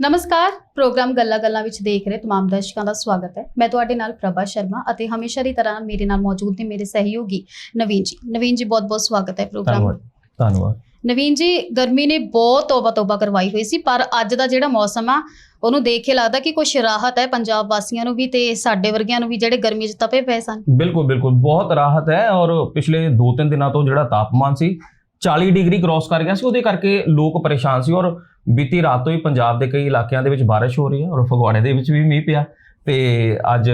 ਨਮਸਕਾਰ ਪ੍ਰੋਗਰਾਮ ਗੱਲਾਂ ਗੱਲਾਂ ਵਿੱਚ ਦੇਖ ਰਹੇ तमाम ਦਰਸ਼ਕਾਂ ਦਾ ਸਵਾਗਤ ਹੈ ਮੈਂ ਤੁਹਾਡੇ ਨਾਲ ਪ੍ਰਭਾ ਸ਼ਰਮਾ ਅਤੇ ਹਮੇਸ਼ਾ ਦੀ ਤਰ੍ਹਾਂ ਮੇਰੇ ਨਾਲ ਮੌਜੂਦ ਨੇ ਮੇਰੇ ਸਹਿਯੋਗੀ ਨਵੀਨ ਜੀ ਨਵੀਨ ਜੀ ਬਹੁਤ ਬਹੁਤ ਸਵਾਗਤ ਹੈ ਪ੍ਰੋਗਰਾਮ ਧੰਨਵਾਦ ਧੰਨਵਾਦ ਨਵੀਨ ਜੀ ਗਰਮੀ ਨੇ ਬਹੁਤ ਤੋਬਾ ਤੋਬਾ ਕਰਵਾਈ ਹੋਈ ਸੀ ਪਰ ਅੱਜ ਦਾ ਜਿਹੜਾ ਮੌਸਮ ਆ ਉਹਨੂੰ ਦੇਖ ਕੇ ਲੱਗਦਾ ਕਿ ਕੁਝ ਰਾਹਤ ਹੈ ਪੰਜਾਬ ਵਾਸੀਆਂ ਨੂੰ ਵੀ ਤੇ ਸਾਡੇ ਵਰਗਿਆਂ ਨੂੰ ਵੀ ਜਿਹੜੇ ਗਰਮੀ 'ਚ ਤਪੇ ਪਏ ਸਨ ਬਿਲਕੁਲ ਬਿਲਕੁਲ ਬਹੁਤ ਰਾਹਤ ਹੈ ਔਰ ਪਿਛਲੇ 2-3 ਦਿਨਾਂ ਤੋਂ ਜਿਹੜਾ ਤਾਪਮਾਨ ਸੀ 40 ਡਿਗਰੀ ਕ੍ਰਾਸ ਕਰ ਗਿਆ ਸੀ ਉਹਦੇ ਕਰਕੇ ਲੋਕ ਪਰੇਸ਼ਾਨ ਸੀ ਔਰ ਬੀਤੀ ਰਾਤ ਤੋਂ ਹੀ ਪੰਜਾਬ ਦੇ ਕਈ ਇਲਾਕਿਆਂ ਦੇ ਵਿੱਚ ਬਾਰਿਸ਼ ਹੋ ਰਹੀ ਹੈ ਔਰ ਫਗਵਾੜੇ ਦੇ ਵਿੱਚ ਵੀ ਮੀਂਹ ਪਿਆ। ਤੇ ਅੱਜ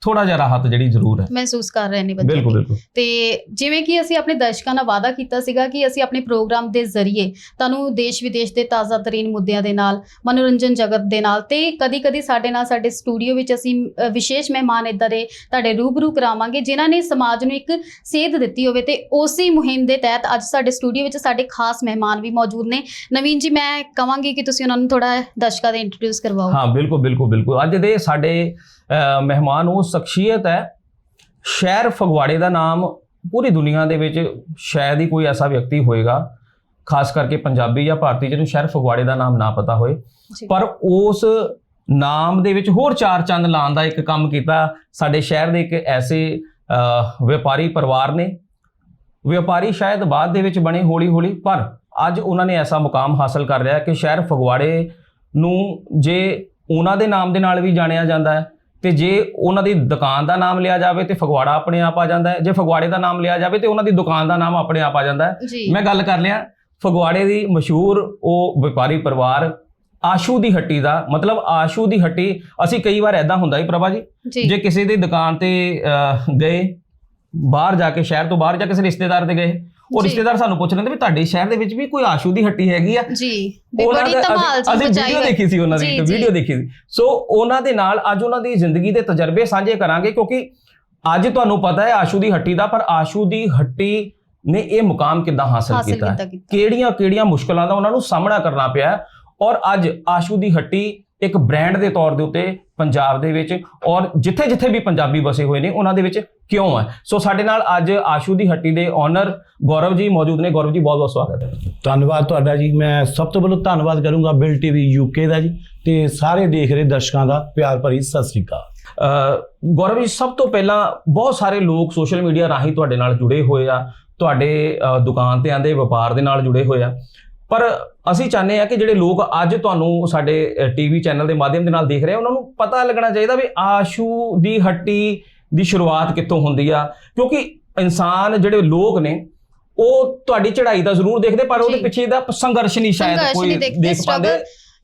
ਥੋੜਾ ਜਿਹਾ ਰਾਹਤ ਜਿਹੜੀ ਜ਼ਰੂਰ ਹੈ। ਮਹਿਸੂਸ ਕਰ ਰਹੇ ਨੇ ਬੱਚੇ ਬਿਲਕੁਲ ਤੇ ਜਿਵੇਂ ਕਿ ਅਸੀਂ ਆਪਣੇ ਦਰਸ਼ਕਾਂ ਨਾਲ ਵਾਅਦਾ ਕੀਤਾ ਸੀਗਾ ਕਿ ਅਸੀਂ ਆਪਣੇ ਪ੍ਰੋਗਰਾਮ ਦੇ ਜ਼ਰੀਏ ਤੁਹਾਨੂੰ ਦੇਸ਼ ਵਿਦੇਸ਼ ਦੇ ਤਾਜ਼ਾ ਤਰੀਨ ਮੁੱਦਿਆਂ ਦੇ ਨਾਲ ਮਨੋਰੰਜਨ ਜਗਤ ਦੇ ਨਾਲ ਤੇ ਕਦੀ-ਕਦੀ ਸਾਡੇ ਨਾਲ ਸਾਡੇ ਸਟੂਡੀਓ ਵਿੱਚ ਅਸੀਂ ਵਿਸ਼ੇਸ਼ ਮਹਿਮਾਨ ਇਦਾਂ ਦੇ ਤੁਹਾਡੇ ਰੂਬਰੂ ਕਰਾਵਾਂਗੇ ਜਿਨ੍ਹਾਂ ਨੇ ਸਮਾਜ ਨੂੰ ਇੱਕ ਸੇਧ ਦਿੱਤੀ ਹੋਵੇ ਤੇ ਉਸੇ ਮੁਹਿੰਮ ਦੇ ਤਹਿਤ ਅੱਜ ਸਾਡੇ ਸਟੂਡੀਓ ਵਿੱਚ ਸਾਡੇ ਖਾਸ ਮਹਿਮਾਨ ਵੀ ਮੌਜੂਦ ਨੇ। ਨਵੀਨ ਜੀ ਮੈਂ ਕਹਾਂਗੀ ਕਿ ਤੁਸੀਂ ਉਹਨਾਂ ਨੂੰ ਥੋੜਾ ਦਰਸ਼ਕਾਂ ਦੇ ਇੰਟਰੋਡਿਊਸ ਕਰਵਾਓ। ਹਾਂ ਬਿਲਕੁਲ ਬਿਲਕੁਲ ਬਿਲਕੁਲ। ਅੱਜ ਦੇ ਸਾਡੇ ਅਹ, ਮਹਿਮਾਨ ਉਹ ਸ਼ਖਸੀਅਤ ਹੈ। ਸ਼ਹਿਰ ਫਗਵਾੜੇ ਦਾ ਨਾਮ ਪੂਰੀ ਦੁਨੀਆ ਦੇ ਵਿੱਚ ਸ਼ਾਇਦ ਹੀ ਕੋਈ ਐਸਾ ਵਿਅਕਤੀ ਹੋਏਗਾ ਖਾਸ ਕਰਕੇ ਪੰਜਾਬੀ ਜਾਂ ਭਾਰਤੀ ਜਿਹਨੂੰ ਸ਼ਹਿਰ ਫਗਵਾੜੇ ਦਾ ਨਾਮ ਨਾ ਪਤਾ ਹੋਏ। ਪਰ ਉਸ ਨਾਮ ਦੇ ਵਿੱਚ ਹੋਰ ਚਾਰ ਚੰਦ ਲਾਉਣ ਦਾ ਇੱਕ ਕੰਮ ਕੀਤਾ। ਸਾਡੇ ਸ਼ਹਿਰ ਦੇ ਇੱਕ ਐਸੇ ਵਪਾਰੀ ਪਰਿਵਾਰ ਨੇ। ਵਪਾਰੀ ਸ਼ਾਇਦ ਬਾਅਦ ਦੇ ਵਿੱਚ ਬਣੇ ਹੌਲੀ ਹੌਲੀ ਪਰ ਅੱਜ ਉਹਨਾਂ ਨੇ ਐਸਾ ਮੁਕਾਮ ਹਾਸਲ ਕਰ ਲਿਆ ਕਿ ਸ਼ਹਿਰ ਫਗਵਾੜੇ ਨੂੰ ਜੇ ਉਹਨਾਂ ਦੇ ਨਾਮ ਦੇ ਨਾਲ ਵੀ ਜਾਣਿਆ ਜਾਂਦਾ ਹੈ। ਤੇ ਜੇ ਉਹਨਾਂ ਦੀ ਦੁਕਾਨ ਦਾ ਨਾਮ ਲਿਆ ਜਾਵੇ ਤੇ ਫਗਵਾੜਾ ਆਪਣੇ ਆਪ ਆ ਜਾਂਦਾ ਹੈ। ਜੇ ਫਗਵਾੜੇ ਦਾ ਨਾਮ ਲਿਆ ਜਾਵੇ ਤੇ ਉਹਨਾਂ ਦੀ ਦੁਕਾਨ ਦਾ ਨਾਮ ਆਪਣੇ ਆਪ ਆ ਜਾਂਦਾ ਹੈ। ਮੈਂ ਗੱਲ ਕਰ ਲਿਆ ਫਗਵਾੜੇ ਦੀ ਮਸ਼ਹੂਰ ਉਹ ਵਪਾਰੀ ਪਰਿਵਾਰ ਆਸ਼ੂ ਦੀ ਹੱਟੀ ਦਾ ਮਤਲਬ ਆਸ਼ੂ ਦੀ ਹੱਟੀ ਅਸੀਂ ਕਈ ਵਾਰ ਐਦਾਂ ਹੁੰਦਾ ਹੀ ਪ੍ਰਭਾ ਜੀ। ਜੀ। ਕਿਸੇ ਦੀ ਦੁਕਾਨ ਤੇ ਗਏ ਬਾਹਰ ਜਾ ਕੇ ਸ਼ਹਿਰ ਤੋਂ ਬਾਹਰ ਜਾ ਕਿਸੇ ਰਿਸ਼ਤੇਦਾਰ ਦੇ ਗਏ ਉਹ ਜੀ। ਰਿਸ਼ਤੇਦਾਰ ਸਾਨੂੰ ਪੁੱਛ ਲੈਂਦੇ ਵੀ ਤੁਹਾਡੇ ਸ਼ਹਿਰ ਦੇ ਵਿੱਚ ਵੀ ਕੋਈ ਆਸ਼ੂ ਦੀ ਹੱਟੀ ਹੈਗੀ ਆ ਜੀ ਵੀ ਉਹਨਾਂ ਬੜੀ ਦਾ- ਧਮਾਲ ਅਸੀਂ- ਵੀਡੀਓ ਹੋਈ। ਦੇਖੀ ਸੀ ਉਹਨਾਂ ਦੀ ਜੀ। ਵੀਡੀਓ ਦੇਖੀ ਸੀ ਸੋ ਉਹਨਾਂ ਦੇ ਨਾਲ ਅੱਜ ਉਹਨਾਂ ਦੀ ਜ਼ਿੰਦਗੀ ਦੇ ਤਜਰਬੇ ਸਾਂਝੇ ਕਰਾਂਗੇ ਕਿਉਂਕਿ ਅੱਜ ਤੁਹਾਨੂੰ ਪਤਾ ਹੈ ਆਸ਼ੂ ਦੀ ਹੱਟੀ ਦਾ ਪਰ ਆਸ਼ੂ ਦੀ ਹੱਟੀ ਨੇ ਇਹ ਮੁਕਾਮ ਕਿੱਦਾਂ ਹਾਸਲ ਹਾਸਿਲ ਕੀਤਾ ਹੈ ਕੀਤਾ ਕੀਤਾ ਕਿਹੜੀਆਂ ਕਿਹੜੀਆਂ ਮੁਸ਼ਕਲਾਂ ਦਾ ਉਹਨਾਂ ਨੂੰ ਸਾਹਮਣਾ ਕਰਨਾ ਪਿਆ ਹੈ ਔਰ ਅੱਜ ਆਸ਼ੂ ਦੀ ਹੱਟੀ ਇੱਕ ਬ੍ਰਾਂਡ ਦੇ ਤੌਰ ਦੇ ਉੱਤੇ ਪੰਜਾਬ ਦੇ ਵਿੱਚ ਔਰ ਜਿੱਥੇ ਜਿੱਥੇ ਵੀ ਪੰਜਾਬੀ ਵਸੇ ਹੋਏ ਨੇ ਉਹਨਾਂ ਦੇ ਵਿੱਚ ਕਿਉਂ ਹੈ ਸੋ ਸਾਡੇ ਨਾਲ ਅੱਜ ਆਸ਼ੂ ਦੀ ਹੱਟੀ ਦੇ ਓਨਰ ਗੌਰਵ ਜੀ ਮੌਜੂਦ ਨੇ। ਗੌਰਵ ਜੀ ਬਹੁਤ ਬਹੁਤ ਸਵਾਗਤ ਹੈ। ਧੰਨਵਾਦ ਤੁਹਾਡਾ ਜੀ। ਮੈਂ ਸਭ ਤੋਂ ਪਹਿਲਾਂ ਧੰਨਵਾਦ ਕਰੂੰਗਾ ਬਿਲ ਟੀਵੀ ਯੂਕੇ ਦਾ ਜੀ ਤੇ ਸਾਰੇ ਦੇਖ ਰਹੇ ਦਰਸ਼ਕਾਂ ਦਾ। ਪਿਆਰ ਭਰੀ ਸਤਿ ਸ੍ਰੀ ਅਕਾਲ। ਗੌਰਵ ਜੀ ਸਭ ਤੋਂ ਪਹਿਲਾਂ ਬਹੁਤ ਸਾਰੇ ਲੋਕ ਸੋਸ਼ਲ ਮੀਡੀਆ ਰਾਹੀਂ ਤੁਹਾਡੇ ਨਾਲ ਜੁੜੇ ਹੋਏ ਆ। ਤੁਹਾਡੇ ਦੁਕਾਨ ਤੇ ਆਂਦੇ ਵਪਾਰ ਦੇ ਨਾਲ ਜੁੜੇ ਹੋਏ ਆ। ਪਰ ਅਸੀਂ ਚਾਹੁੰਦੇ ਆ ਕਿ ਜਿਹੜੇ ਲੋਕ ਅੱਜ ਤੁਹਾਨੂੰ ਸਾਡੇ ਟੀਵੀ ਚੈਨਲ ਦੇ ਮਾਧਿਅਮ ਦੇ ਨਾਲ ਦੇਖ ਰਹੇ ਆ ਉਹਨਾਂ ਨੂੰ ਪਤਾ ਲੱਗਣਾ ਚਾਹੀਦਾ ਵੀ ਆਸ਼ੂ ਦੀ ਹੱਟੀ ਦੀ ਸ਼ੁਰੂਆਤ ਕਿੱਥੋਂ ਹੁੰਦੀ ਆ ਕਿਉਂਕਿ ਇਨਸਾਨ ਜਿਹੜੇ ਲੋਕ ਨੇ ਉਹ ਤੁਹਾਡੀ ਚੜ੍ਹਾਈ ਤਾਂ ਜ਼ਰੂਰ ਦੇਖਦੇ ਪਰ ਉਹਦੇ। ਪਿੱਛੇ ਦਾ ਸੰਘਰਸ਼ ਨਹੀਂ ਸ਼ਾਇਦ ਕੋਈ ਦੇਖ ਪਾਉਂਦੇ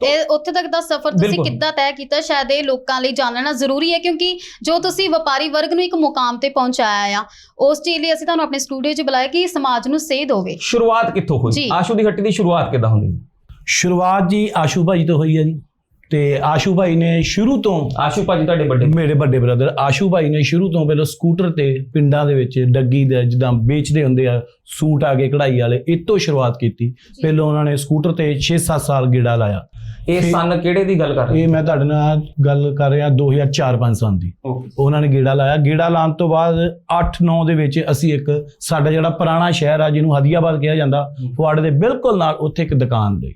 ਇਹ ਉੱਥੇ ਤੱਕ ਦਾ ਸਫ਼ਰ ਤੁਸੀਂ ਬਿਲਕੁਲ। ਕਿੱਦਾਂ ਤੈਅ ਕੀਤਾ? ਸ਼ਾਇਦ ਇਹ ਲੋਕਾਂ ਲਈ ਜਾਣਨਾ ਜ਼ਰੂਰੀ ਹੈ ਕਿਉਂਕਿ ਜੋ ਤੁਸੀਂ ਵਪਾਰੀ ਵਰਗ ਨੂੰ ਇੱਕ ਮੁਕਾਮ ਤੇ ਪਹੁੰਚਾਇਆ ਆ ਉਸ ਚੀਜ਼ ਲਈ ਅਸੀਂ ਤੁਹਾਨੂੰ ਆਪਣੇ ਸਟੂਡੀਓ 'ਚ ਬੁਲਾਇਆ ਕਿ ਸਮਾਜ ਨੂੰ ਸੇਧ ਹੋਵੇ। ਸ਼ੁਰੂਆਤ ਕਿੱਥੋਂ ਹੋਈ? ਜੀ। ਆਸ਼ੂ ਦੀ ਹੱਟੀ ਦੀ ਸ਼ੁਰੂਆਤ ਕਿੱਦਾਂ ਹੁੰਦੀ ਹੈ? ਸ਼ੁਰੂਆਤ ਜੀ ਆਸ਼ੂ ਭਾਈ ਤੋਂ ਹੋਈ ਹੈ ਜੀ। ਤੇ ਆਸ਼ੂ ਭਾਈ ਨੇ ਸ਼ੁਰੂ ਤੋਂ ਆਸ਼ੂ ਭਾਜੀ ਤੁਹਾਡੇ ਵੱਡੇ। ਮੇਰੇ ਵੱਡੇ ਬ੍ਰਦਰ ਆਸ਼ੂ ਭਾਈ ਨੇ ਸ਼ੁਰੂ ਤੋਂ ਪਹਿਲਾਂ ਸਕੂਟਰ ਤੇ ਪਿੰਡਾਂ ਦੇ ਵਿੱਚ ਡੱਗੀ ਦੇ ਜਿੱਦਾਂ ਵੇਚਦੇ ਹੁੰਦੇ ਆ ਸੂਟ ਆ ਗਏ ਕਢਾਈ ਵਾਲੇ ਇਹ ਤੋਂ ਸ਼ੁਰੂਆਤ ਕੀਤੀ। ਪਹਿਲਾਂ ਉਹਨਾਂ ਨੇ ਸਕੂਟਰ ਤੇ 6-7 ਸਾਲ ਗੇੜਾ ਲਾਇਆ। ਇਹ ਸਨ ਕਿਹੜੇ ਦੀ ਗੱਲ ਕਰ ਰਹੇ ਇਹ ਮੈਂ ਤੁਹਾਡੇ ਨਾਲ ਗੱਲ ਕਰ ਰਿਹਾ 2004-5 ਸਾਲ ਦੀ। ਉਹਨਾਂ ਨੇ ਗੇੜਾ ਲਾਇਆ। ਗੇੜਾ ਲਾਉਣ ਤੋਂ ਬਾਅਦ 8-9 ਦੇ ਵਿੱਚ ਅਸੀਂ ਇੱਕ ਸਾਡਾ ਜਿਹੜਾ ਪੁਰਾਣਾ ਸ਼ਹਿਰ ਆ ਜਿਹਨੂੰ ਹਦੀਆਬਾਦ ਕਿਹਾ ਜਾਂਦਾ। ਫੁਆੜੇ ਦੇ ਬਿਲਕੁਲ ਨਾਲ ਉੱਥੇ ਇੱਕ ਦੁਕਾਨ ਲਈ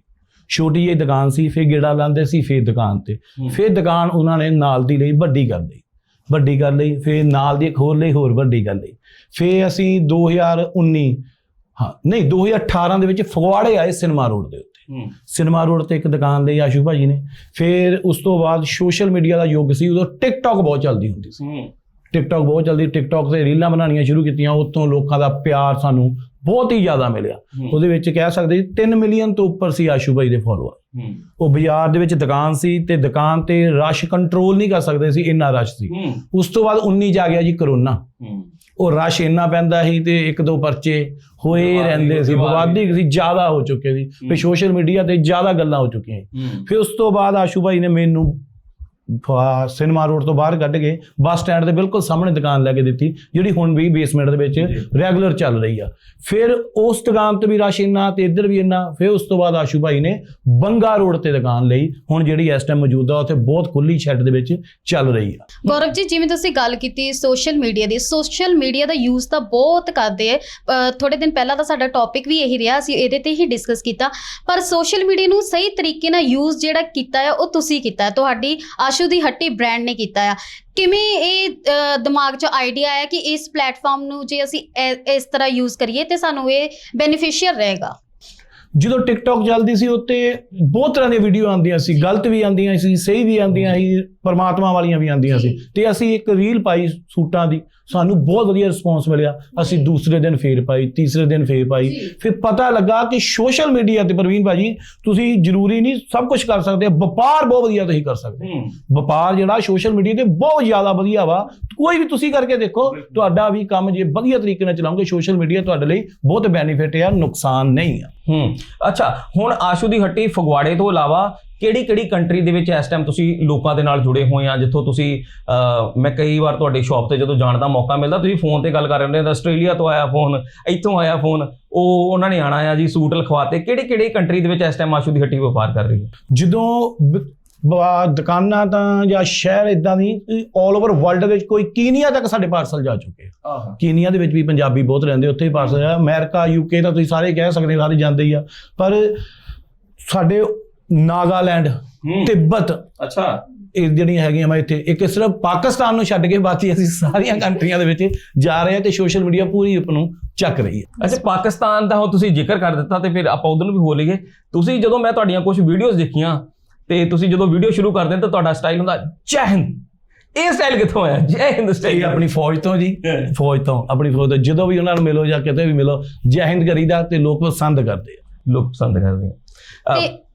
ਛੋਟੀ ਜਿਹੀ ਦੁਕਾਨ ਸੀ ਫਿਰ ਗੇੜਾ ਲਾਉਂਦੇ ਸੀ ਫਿਰ ਦੁਕਾਨ ਤੇ। ਫਿਰ ਦੁਕਾਨ ਉਹਨਾਂ ਨੇ ਨਾਲ ਦੀ ਲਈ ਵੱਡੀ ਕਰ ਲਈ। ਵੱਡੀ ਕਰ ਲਈ ਫਿਰ ਨਾਲ ਦੀ ਇੱਕ ਹੋਰ ਲਈ ਹੋਰ ਵੱਡੀ ਕਰ ਲਈ। ਫਿਰ ਅਸੀਂ 2019 ਹਾਂ ਨਹੀਂ 2018 ਦੇ ਵਿੱਚ ਫਗਵਾੜੇ ਆਏ ਸਿਨੇਮਾ ਰੋਡ ਦੇ ਸਿਨੇਮਾ ਰੋਡ ਤੇ ਇੱਕ ਦੁਕਾਨ ਲਈ ਆਸ਼ੂ ਭਾਜੀ ਨੇ। ਫਿਰ ਉਸ ਤੋਂ ਬਾਅਦ ਸੋਸ਼ਲ ਮੀਡੀਆ ਦਾ ਯੁੱਗ ਸੀ ਉਦੋਂ ਟਿਕਟੌਕ ਬਹੁਤ ਚੱਲਦੀ ਹੁੰਦੀ ਸੀ। ਟਿਕਟੌਕ ਬਹੁਤ ਜਲਦੀ ਟਿਕਟੌਕ ਤੇ ਰੀਲਾਂ ਬਣਾਉਣੀਆਂ ਸ਼ੁਰੂ ਕੀਤੀਆਂ ਉਤੋਂ ਲੋਕਾਂ ਦਾ ਪਿਆਰ ਸਾਨੂੰ ਬਹੁਤ ਹੀ ਜ਼ਿਆਦਾ ਮਿਲਿਆ। ਉਹਦੇ ਵਿੱਚ ਕਹਿ ਸਕਦੇ ਜੀ 3 ਮਿਲੀਅਨ ਤੋਂ ਉੱਪਰ ਸੀ ਆਸ਼ੂ ਭਾਈ ਦੇ ਫਾਲੋਅਰ ਉਹ ਬਾਜ਼ਾਰ ਦੇ ਵਿੱਚ ਦੁਕਾਨ ਸੀ ਤੇ ਦੁਕਾਨ ਤੇ ਰਸ਼ ਕੰਟਰੋਲ ਨਹੀਂ ਕਰ ਸਕਦੇ ਸੀ ਇੰਨਾ ਰਸ਼ ਸੀ। ਉਸ ਤੋਂ ਬਾਅਦ 19 ਚ ਆ ਗਿਆ ਜੀ ਕਰੋਨਾ ਉਹ ਰਸ਼ ਇੰਨਾ ਪੈਂਦਾ ਸੀ ਤੇ ਇੱਕ ਦੋ ਪਰਚੇ ਹੋਏ ਰਹਿੰਦੇ ਸੀ ਵਿਵਾਦ ਸੀ ਜ਼ਿਆਦਾ ਹੋ ਚੁੱਕੇ ਸੀ। ਫਿਰ ਸੋਸ਼ਲ ਮੀਡੀਆ ਤੇ ਜ਼ਿਆਦਾ ਗੱਲਾਂ ਹੋ ਚੁੱਕੀਆਂ ਫਿਰ ਉਸ ਤੋਂ ਬਾਅਦ ਆਸ਼ੂ ਭਾਈ ਨੇ ਮੈਨੂੰ ਸਿਨੇਮਾ ਰੋਡ ਤੋਂ ਬਾਹਰ ਕੱਢ ਕੇ ਬੱਸ ਸਟੈਂਡ ਦੇ ਬਿਲਕੁਲ ਸਾਹਮਣੇ ਦੁਕਾਨ ਲੈ ਕੇ ਦਿੱਤੀ ਜਿਹੜੀ ਹੁਣ ਵੀ ਬੇਸਮੈਂਟ ਦੇ ਵਿੱਚ ਰੈਗੂਲਰ ਚੱਲ ਰਹੀ ਆ। ਫਿਰ ਉਸ ਦੁਕਾਨ ਤੇ ਵੀ ਰਸ਼ ਇੰਨਾ ਤੇ ਇੱਧਰ ਵੀ ਇੰਨਾ ਫਿਰ ਉਸ ਤੋਂ ਬਾਅਦ ਆਸ਼ੂ ਭਾਈ ਨੇ ਬੰਗਾ ਰੋਡ ਤੇ ਦੁਕਾਨ ਲਈ ਹੁਣ ਜਿਹੜੀ ਇਸ ਟਾਈਮ ਮੌਜੂਦਾ ਉੱਥੇ ਬਹੁਤ ਖੁੱਲੀ ਸ਼ੈੱਡ ਦੇ ਵਿੱਚ ਚੱਲ ਰਹੀ ਆ। ਗੌਰਵ ਜੀ ਜਿਵੇਂ ਤੁਸੀਂ ਗੱਲ ਕੀਤੀ ਸੋਸ਼ਲ ਮੀਡੀਆ ਦੀ ਸੋਸ਼ਲ ਮੀਡੀਆ ਦਾ ਯੂਜ਼ ਤਾਂ ਬਹੁਤ ਕਰਦੇ ਆ। ਥੋੜੇ ਦਿਨ ਪਹਿਲਾਂ ਤਾਂ ਸਾਡਾ ਟੌਪਿਕ ਵੀ ਇਹੀ ਰਿਹਾ ਅਸੀਂ ਇਹਦੇ ਤੇ ਹੀ ਡਿਸਕਸ ਕੀਤਾ। ਪਰ ਸੋਸ਼ਲ ਮੀਡੀਆ ਨੂੰ ਸਹੀ ਤਰੀਕੇ ਨਾਲ ਯੂਜ਼ ਜਿਹੜਾ ਕੀਤਾ ਹੈ ਉਹ ਤੁਸੀਂ ਕੀਤਾ। ਹੈ ਤੁਹਾਡੀ ਆਸ਼ੂ ਦੀ ਹੱਟੀ ਬ੍ਰਾਂਡ ਨੇ ਕੀਤਾ ਆ। ਕਿਵੇਂ ਇਹ ਅ, ਦਿਮਾਗ 'ਚ ਆਈਡੀਆ ਆਇਆ ਕਿ ਇਸ ਪਲੇਟਫਾਰਮ ਨੂੰ ਜੇ ਅਸੀਂ ਇਸ ਤਰ੍ਹਾਂ ਯੂਜ਼ ਕਰੀਏ ਤੇ ਸਾਨੂੰ ਇਹ ਬੈਨੀਫੀਸ਼ੀਅਲ ਰਹੇਗਾ? ਜਦੋਂ ਟਿਕਟੌਕ ਚੱਲਦੀ ਸੀ ਉੱਤੇ ਬਹੁਤ ਤਰ੍ਹਾਂ ਦੀਆਂ ਵੀਡੀਓ ਆਉਂਦੀਆਂ ਸੀ। ਗਲਤ ਵੀ ਆਉਂਦੀਆਂ ਸੀ ਸਹੀ ਵੀ ਆਉਂਦੀਆਂ ਸੀ ਪਰਮਾਤਮਾ ਵਾਲੀਆਂ ਵੀ ਆਉਂਦੀਆਂ ਸੀ। ਤੇ ਅਸੀਂ ਇੱਕ ਰੀਲ ਪਾਈ ਸੂਟਾਂ ਦੀ। ਸਾਨੂੰ ਬਹੁਤ ਵਧੀਆ ਰਿਸਪੌਂਸ ਮਿਲਿਆ। ਅਸੀਂ ਦੂਸਰੇ ਦਿਨ ਫੇਰ ਪਾਈ ਤੀਸਰੇ ਦਿਨ ਫੇਰ ਪਾਈ। ਫਿਰ ਪਤਾ ਲੱਗਾ ਕਿ ਸੋਸ਼ਲ ਮੀਡੀਆ ਤੇ ਪ੍ਰਵੀਨ ਭਾਜੀ ਤੁਸੀਂ ਜ਼ਰੂਰੀ ਨਹੀਂ ਸਭ ਕੁਝ ਕਰ ਸਕਦੇ ਵਪਾਰ ਬਹੁਤ ਵਧੀਆ ਤੁਸੀਂ ਕਰ ਸਕਦੇ। ਵਪਾਰ ਜਿਹੜਾ ਸੋਸ਼ਲ ਮੀਡੀਆ ਤੇ ਬਹੁਤ ਜ਼ਿਆਦਾ ਵਧੀਆ ਵਾ ਕੋਈ ਵੀ ਤੁਸੀਂ ਕਰਕੇ ਦੇਖੋ ਤੁਹਾਡਾ ਵੀ ਕੰਮ ਜੇ ਵਧੀਆ ਤਰੀਕੇ ਨਾਲ ਚਲਾਓਗੇ ਸੋਸ਼ਲ ਮੀਡੀਆ ਤੁਹਾਡੇ ਲਈ ਬਹੁਤ ਬੈਨੀਫਿਟ ਹੈ ਨੁਕਸਾਨ ਨਹੀਂ ਆ। ਹੂੰ। ਅੱਛਾ ਹੁਣ ਆਸ਼ੂ ਦੀ ਹੱਟੀ ਫਗਵਾੜੇ ਤੋਂ ਇਲਾਵਾ ਕਿਹੜੀ ਕਿਹੜੀ ਕੰਟਰੀ ਦੇ ਵਿੱਚ ਇਸ ਟਾਈਮ ਤੁਸੀਂ ਲੋਕਾਂ ਦੇ ਨਾਲ ਜੁੜੇ ਹੋਏ ਆ? ਜਿੱਥੋਂ ਤੁਸੀਂ ਮੈਂ ਕਈ ਵਾਰ ਤੁਹਾਡੀ ਸ਼ਾਪ ਤੇ ਜਦੋਂ ਜਾਣ ਦਾ ਮੌਕਾ ਮਿਲਦਾ ਤੁਸੀਂ ਫੋਨ ਤੇ ਗੱਲ ਕਰ ਰਹੇ ਹੁੰਦੇ ਆਸਟ੍ਰੇਲੀਆ ਤੋਂ ਆਇਆ ਫੋਨ ਇੱਥੋਂ ਆਇਆ ਫੋਨ ਉਹ ਉਹਨਾਂ ਨੇ ਆਣਾ ਆ ਜੀ ਸੂਟ ਲਿਖਵਾਤੇ। ਕਿਹੜੀ ਕਿਹੜੀ ਕੰਟਰੀ ਦੇ ਵਿੱਚ ਇਸ ਟਾਈਮ ਆਸ਼ੂ ਦੀ ਹੱਟੀ ਵਪਾਰ ਕਰ ਰਹੀ ਹੈ? ਜਦੋਂ ਦੁਕਾਨਾਂ ਤਾਂ ਜਾਂ ਸ਼ਹਿਰ ਇਦਾਂ ਦੀ 올 ਓਵਰ ਵਰਲਡ ਵਿੱਚ ਕੋਈ ਕੀਨੀਆ ਤੱਕ ਸਾਡੇ ਪਾਰਸਲ ਜਾ ਚੁੱਕੇ ਆ। ਕੀਨੀਆ ਦੇ ਵਿੱਚ ਵੀ ਪੰਜਾਬੀ ਬਹੁਤ ਰਹਿੰਦੇ ਉੱਥੇ ਵੀ ਪਾਰਸਲ ਆ। ਅਮਰੀਕਾ ਯੂਕੇ ਤਾਂ ਤੁਸੀਂ ਸਾਰੇ ਕਹਿ ਸਕਦੇ ਸਾਰੇ ਜਾਂਦੇ ਹੀ ਆ। ਪਰ ਸਾਡੇ ਨਾਗਾਲੈਂਡ ਤਿੱਬਤ। ਅੱਛਾ। ਇਹ ਜਿਹੜੀਆਂ ਹੈਗੀਆਂ ਮੈਂ ਇੱਥੇ ਇੱਕ ਸਿਰਫ ਪਾਕਿਸਤਾਨ ਨੂੰ ਛੱਡ ਕੇ ਬਾਕੀ ਅਸੀਂ ਸਾਰੀਆਂ ਕੰਟਰੀਆਂ ਦੇ ਵਿੱਚ ਜਾ ਰਹੇ ਹਾਂ ਤੇ ਸੋਸ਼ਲ ਮੀਡੀਆ ਪੂਰੀ ਆਪ ਨੂੰ ਚੱਕ ਰਹੀ ਹੈ। ਅੱਛਾ ਪਾਕਿਸਤਾਨ ਦਾ ਹੁਣ ਤੁਸੀਂ ਜ਼ਿਕਰ ਕਰ ਦਿੱਤਾ ਤੇ ਫਿਰ ਆਪਾਂ ਉਧਰ ਨੂੰ ਵੀ ਹੋ ਲਈਏ। ਤੁਸੀਂ ਜਦੋਂ ਮੈਂ ਤੁਹਾਡੀਆਂ ਕੁਝ ਵੀਡੀਓਜ਼ ਦੇਖੀਆਂ ਤੇ ਤੁਸੀਂ ਜਦੋਂ ਵੀਡੀਓ ਸ਼ੁਰੂ ਕਰਦੇ ਹੋ ਤਾਂ ਤੁਹਾਡਾ ਸਟਾਈਲ ਹੁੰਦਾ ਜੈ ਹਿੰਦ। ਇਹ ਸਟਾਈਲ ਕਿੱਥੋਂ ਆਇਆ? ਜੈ ਹਿੰਦ ਸਟਾਈਲ ਆਪਣੀ ਫੌਜ ਤੋਂ ਜੀ। ਫੌਜ ਤੋਂ ਆਪਣੀ ਫੌਜ ਤੋਂ। ਜਦੋਂ ਵੀ ਉਹਨਾਂ ਨੂੰ ਮਿਲੋ ਜਾਂ ਕਿਤੇ ਵੀ ਮਿਲੋ ਜੈ ਹਿੰਦ ਕਰੀਦਾ ਤੇ ਲੋਕ ਪਸੰਦ ਕਰਦੇ ਆ। ਲੋਕ ਪਸੰਦ ਕਰਦੇ ਆ। ਤੇ।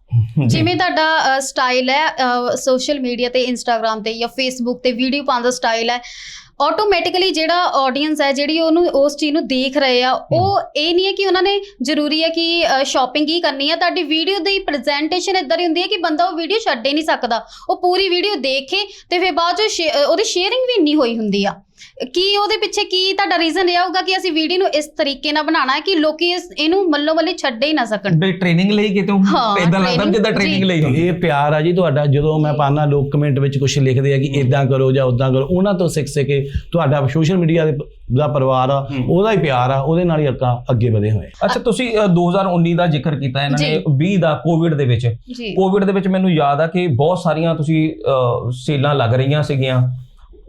ਜਿਵੇਂ ਤੁਹਾਡਾ ਸਟਾਈਲ ਹੈ ਸੋਸ਼ਲ ਮੀਡੀਆ ਤੇ ਇੰਸਟਾਗ੍ਰam ਤੇ ਜਾਂ ਫੇਸਬੁੱਕ ਤੇ ਵੀਡੀਓ ਪਾਉਣ ਦਾ ਸਟਾਈਲ ਹੈ ਆਟੋਮੈਟਿਕਲੀ ਜਿਹੜਾ ਆਡੀਅנס ਹੈ ਜਿਹੜੀ ਉਹਨੂੰ ਉਸ ਚੀਜ਼ ਨੂੰ ਦੇਖ ਰਹੇ ਆ ਉਹ ਇਹ ਨਹੀਂ ਹੈ ਕਿ ਉਹਨਾਂ ਨੇ ਜ਼ਰੂਰੀ ਹੈ ਕਿ ਸ਼ਾਪਿੰਗ ਹੀ ਕਰਨੀ ਹੈ ਤੁਹਾਡੀ ਵੀਡੀਓ ਦੀ ਪ੍ਰੈਜੈਂਟੇਸ਼ਨ ਇਦਾਂ ਦੀ ਹੁੰਦੀ ਹੈ ਕਿ ਬੰਦਾ ਉਹ ਵੀਡੀਓ ਛੱਡ ਹੀ ਨਹੀਂ ਸਕਦਾ। ਉਹ ਪੂਰੀ ਵੀਡੀਓ ਦੇਖੇ ਤੇ ਫਿਰ ਬਾਅਦ ਚ ਉਹਦੀ ਸ਼ੇਅਰਿੰਗ ਵੀ ਇੰਨੀ ਹੋਈ ਹੁੰਦੀ ਆ। ਕੀ ਉਹਦੇ ਪਿੱਛੇ ਕੀ ਤੁਹਾਡਾ ਰੀਜ਼ਨ ਰਿਹਾ ਹੋਊਗਾ ਕਿ ਅਸੀਂ ਵੀਡੀਓ ਨੂੰ ਇਸ ਤਰੀਕੇ ਨਾਲ ਬਣਾਉਣਾ ਹੈ ਕਿ ਲੋਕੀ ਇਸ ਇਹਨੂੰ ਮੱਲੋ ਮੱਲੇ ਛੱਡੇ ਹੀ ਨਾ ਸਕਣ? ਬਈ ਟ੍ਰੇਨਿੰਗ ਲਈ ਕਿਤੋਂ? ਹਾਂ, ਇਦਾਂ ਲੱਗਦਾ training, ਜਿੱਦਾਂ ਟ੍ਰੇਨਿੰਗ। ਲਈ ਇਹ ਪਿਆਰ ਆ ਜੀ ਤੁਹਾਡਾ ਜਦੋਂ ਮੈਂ ਪਾਣਾ ਲੋਕ ਕਮੈਂਟ ਵਿੱਚ ਕੁਝ ਲਿਖਦੇ ਆ ਕਿ ਇਦਾਂ ਕਰੋ ਜਾਂ ਉਦਾਂ ਕਰੋ ਉਹਨਾਂ ਤੋਂ ਸਿੱਖ ਸਕੇ ਤੁਹਾਡਾ ਸੋਸ਼ਲ ਮੀਡੀਆ ਦਾ ਪਰਿਵਾਰ ਆ। ਉਹਦਾ ਹੀ ਪਿਆਰ ਆ ਉਹਦੇ ਨਾਲ ਹੀ ਆਪਾਂ ਅੱਗੇ ਵਧੇ ਹੋਏ ਅੱਛਾ ਤੁਸੀਂ ਅਹ, 2019 ਦਾ ਜ਼ਿਕਰ ਕੀਤਾ ਇਹਨਾਂ ਨੇ ਜੀ। 20 ਦਾ ਕੋਵਿਡ ਦੇ ਵਿੱਚ। ਜੀ। ਕੋਵਿਡ ਦੇ ਵਿੱਚ ਮੈਨੂੰ ਯਾਦ ਆ ਕਿ ਬਹੁਤ ਸਾਰੀਆਂ ਤੁਸੀਂ ਸੇਲਾਂ ਲੱਗ ਰਹੀਆਂ ਸੀਗੀਆਂ।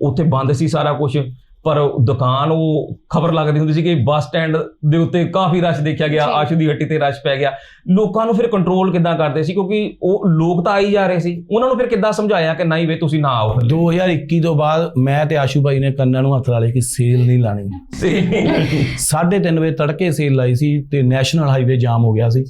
ਉੱਥੇ ਬੰਦ ਸੀ ਸਾਰਾ ਕੁਝ ਪਰ ਦੁਕਾਨ ਉਹ ਖਬਰ ਲੱਗਦੀ ਹੁੰਦੀ ਸੀ ਕਿ ਬੱਸ ਸਟੈਂਡ ਦੇ ਉੱਤੇ ਕਾਫੀ ਰਸ਼ ਦੇਖਿਆ ਗਿਆ। ਆਸ਼ੂ ਦੀ ਹੱਟੀ ਤੇ ਰਸ਼ ਪੈ ਗਿਆ। ਲੋਕਾਂ ਨੂੰ ਫਿਰ ਕੰਟਰੋਲ ਕਿੱਦਾਂ ਕਰਦੇ ਸੀ? ਕਿਉਂਕਿ ਉਹ ਲੋਕ ਤਾਂ ਆਈ ਜਾ ਰਹੇ ਸੀ। ਉਹਨਾਂ ਨੂੰ ਫਿਰ ਕਿੱਦਾਂ ਸਮਝਾਇਆ ਕਿ ਨਹੀਂ ਵੇ ਤੁਸੀਂ ਨਾ ਆਓ? 2021 ਤੋਂ ਬਾਅਦ ਮੈਂ ਤੇ ਆਸ਼ੂ ਭਾਈ ਨੇ ਕੰਨਾਂ ਨੂੰ ਹੱਥ ਲਾ ਲਏ ਕਿ ਸੇਲ ਨਹੀਂ ਲਾਣੀ। ਸਾਢੇ ਤਿੰਨ ਵਜੇ ਤੜਕੇ ਸੇਲ ਲਾਈ ਸੀ ਤੇ ਨੈਸ਼ਨਲ ਹਾਈਵੇ ਜਾਮ ਹੋ ਗਿਆ ਸੀ।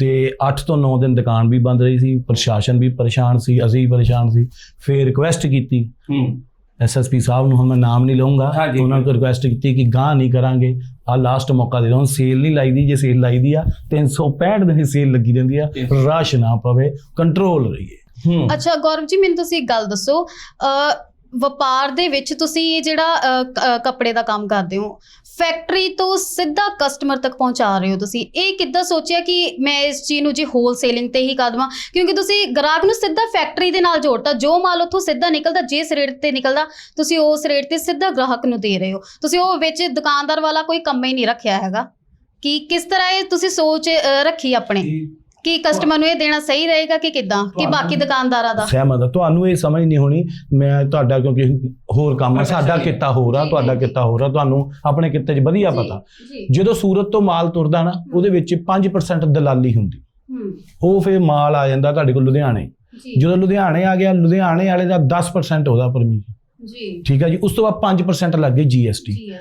ਤੇ 8 ਤੋਂ 9 ਦਿਨ ਦੁਕਾਨ ਵੀ ਬੰਦ ਰਹੀ ਸੀ ਪ੍ਰਸ਼ਾਸਨ ਵੀ ਪਰੇਸ਼ਾਨ ਸੀ ਅਸੀਂ ਵੀ ਪਰੇਸ਼ਾਨ ਸੀ। ਫਿਰ ਰਿਕੁਐਸਟ ਕੀਤੀ। ਹੂੰ। ਐਸਐਸਪੀ ਸਾਹਿਬ ਨੂੰ ਹੁਣ ਮੈਂ ਨਾਮ ਨਹੀਂ ਲਵਾਂਗਾ। ਉਹਨਾਂ ਨੂੰ ਰਿਕੁਐਸਟ ਕੀਤੀ ਕਿ ਗਾਂ ਨਹੀਂ ਕਰਾਂਗੇ। ਆ ਲਾਸਟ ਮੌਕਾ ਦੇ ਹੁਣ ਸੇਲ ਨਹੀਂ ਲਾਈਦੀ ਜੇ ਸੇਲ ਲਾਈਦੀ ਆ 365 ਦਿਨ ਸੇਲ ਲੱਗੀ ਰਹਿੰਦੀ ਆ। ਰਸ਼ ਨਾ ਪਵੇ ਕੰਟਰੋਲ ਰਹੀਏ। ਹੂੰ। ਅੱਛਾ ਗੌਰਵ ਜੀ ਮੈਨੂੰ ਤੁਸੀਂ ਇੱਕ ਗੱਲ ਦੱਸੋ। ਅ, ਵਪਾਰ ਦੇ ਵਿੱਚ ਤੁਸੀਂ ਇਹ ਜਿਹੜਾ ਕੱਪੜੇ ਦਾ ਕੰਮ ਕਰਦੇ ਹੋ ਫੈਕਟਰੀ ਤੋਂ ਸਿੱਧਾ ਕਸਟਮਰ ਤੱਕ ਪਹੁੰਚਾ ਰਹੇ ਹੋ ਤੁਸੀਂ। ਇਹ ਕਿੱਦਾਂ ਸੋਚਿਆ ਕਿ ਮੈਂ ਇਸ ਚੀਜ਼ ਨੂੰ ਜੀ ਹੋਲਸੇਲਿੰਗ ਤੇ ਹੀ ਕਰ ਦੇਵਾਂ? ਕਿਉਂਕਿ ਤੁਸੀਂ ਗ੍ਰਾਹਕ ਨੂੰ ਸਿੱਧਾ ਫੈਕਟਰੀ ਦੇ ਨਾਲ ਜੋੜਤਾ। ਜੋ ਮਾਲ ਉੱਥੋਂ ਸਿੱਧਾ ਨਿਕਲਦਾ ਜਿਸ ਰੇਟ ਤੇ ਨਿਕਲਦਾ ਤੁਸੀਂ ਉਸ ਰੇਟ ਤੇ ਸਿੱਧਾ ਗ੍ਰਾਹਕ ਨੂੰ ਦੇ ਰਹੇ ਹੋ। ਤੁਸੀਂ ਉਹ ਵਿੱਚ ਦੁਕਾਨਦਾਰ ਵਾਲਾ ਕੋਈ ਕੰਮ ਹੀ ਨਹੀਂ ਰੱਖਿਆ ਹੈਗਾ। ਕਿ ਕਿਸ ਤਰ੍ਹਾਂ ਇਹ ਤੁਸੀਂ ਸੋਚ ਅ, ਰੱਖੀ ਆਪਣੇ? ਕਿ ਕਸਟਮਰ ਨੂੰ ਇਹ ਦੇਣਾ ਸਹੀ ਰਹੇਗਾ ਕਿ ਕਿਦਾਂ? ਕਿ ਬਾਕੀ ਦੁਕਾਨਦਾਰਾਂ ਦਾ? ਸਹਿਮਤ ਆ। ਤੁਹਾਨੂੰ ਇਹ ਸਮਝ ਨਹੀਂ ਹੋਣੀ ਮੈਂ ਤੁਹਾਡਾ ਕਿਉਂਕਿ ਹੋਰ ਕੰਮ ਆ ਸਾਡਾ ਕਿੱਤਾ ਹੋਰ ਆ ਤੁਹਾਡਾ। ਕਿੱਤਾ ਹੋਰ ਆ ਤੁਹਾਨੂੰ ਆਪਣੇ ਕਿੱਤੇ 'ਚ ਵਧੀਆ ਪਤਾ। ਜਦੋਂ ਸੂਰਤ ਤੋਂ ਮਾਲ ਤੁਰਦਾ ਨਾ ਉਹਦੇ ਵਿੱਚ 5% ਦਲਾਲੀ ਹੁੰਦੀ। ਹੂੰ। ਉਹ ਫਿਰ ਮਾਲ ਆ ਜਾਂਦਾ ਤੁਹਾਡੇ ਕੋਲ ਲੁਧਿਆਣੇ। ਜਦੋਂ ਲੁਧਿਆਣੇ ਆ ਗਿਆ ਲੁਧਿਆਣੇ ਵਾਲੇ ਦਾ 10% ਉਹਦਾ ਪਰਮਿਟ ਜੀ। ਠੀਕ ਹੈ ਜੀ ਉਸ ਤੋਂ ਬਾਅਦ 5% ਲੱਗ GST ਜੀਐਸਟੀ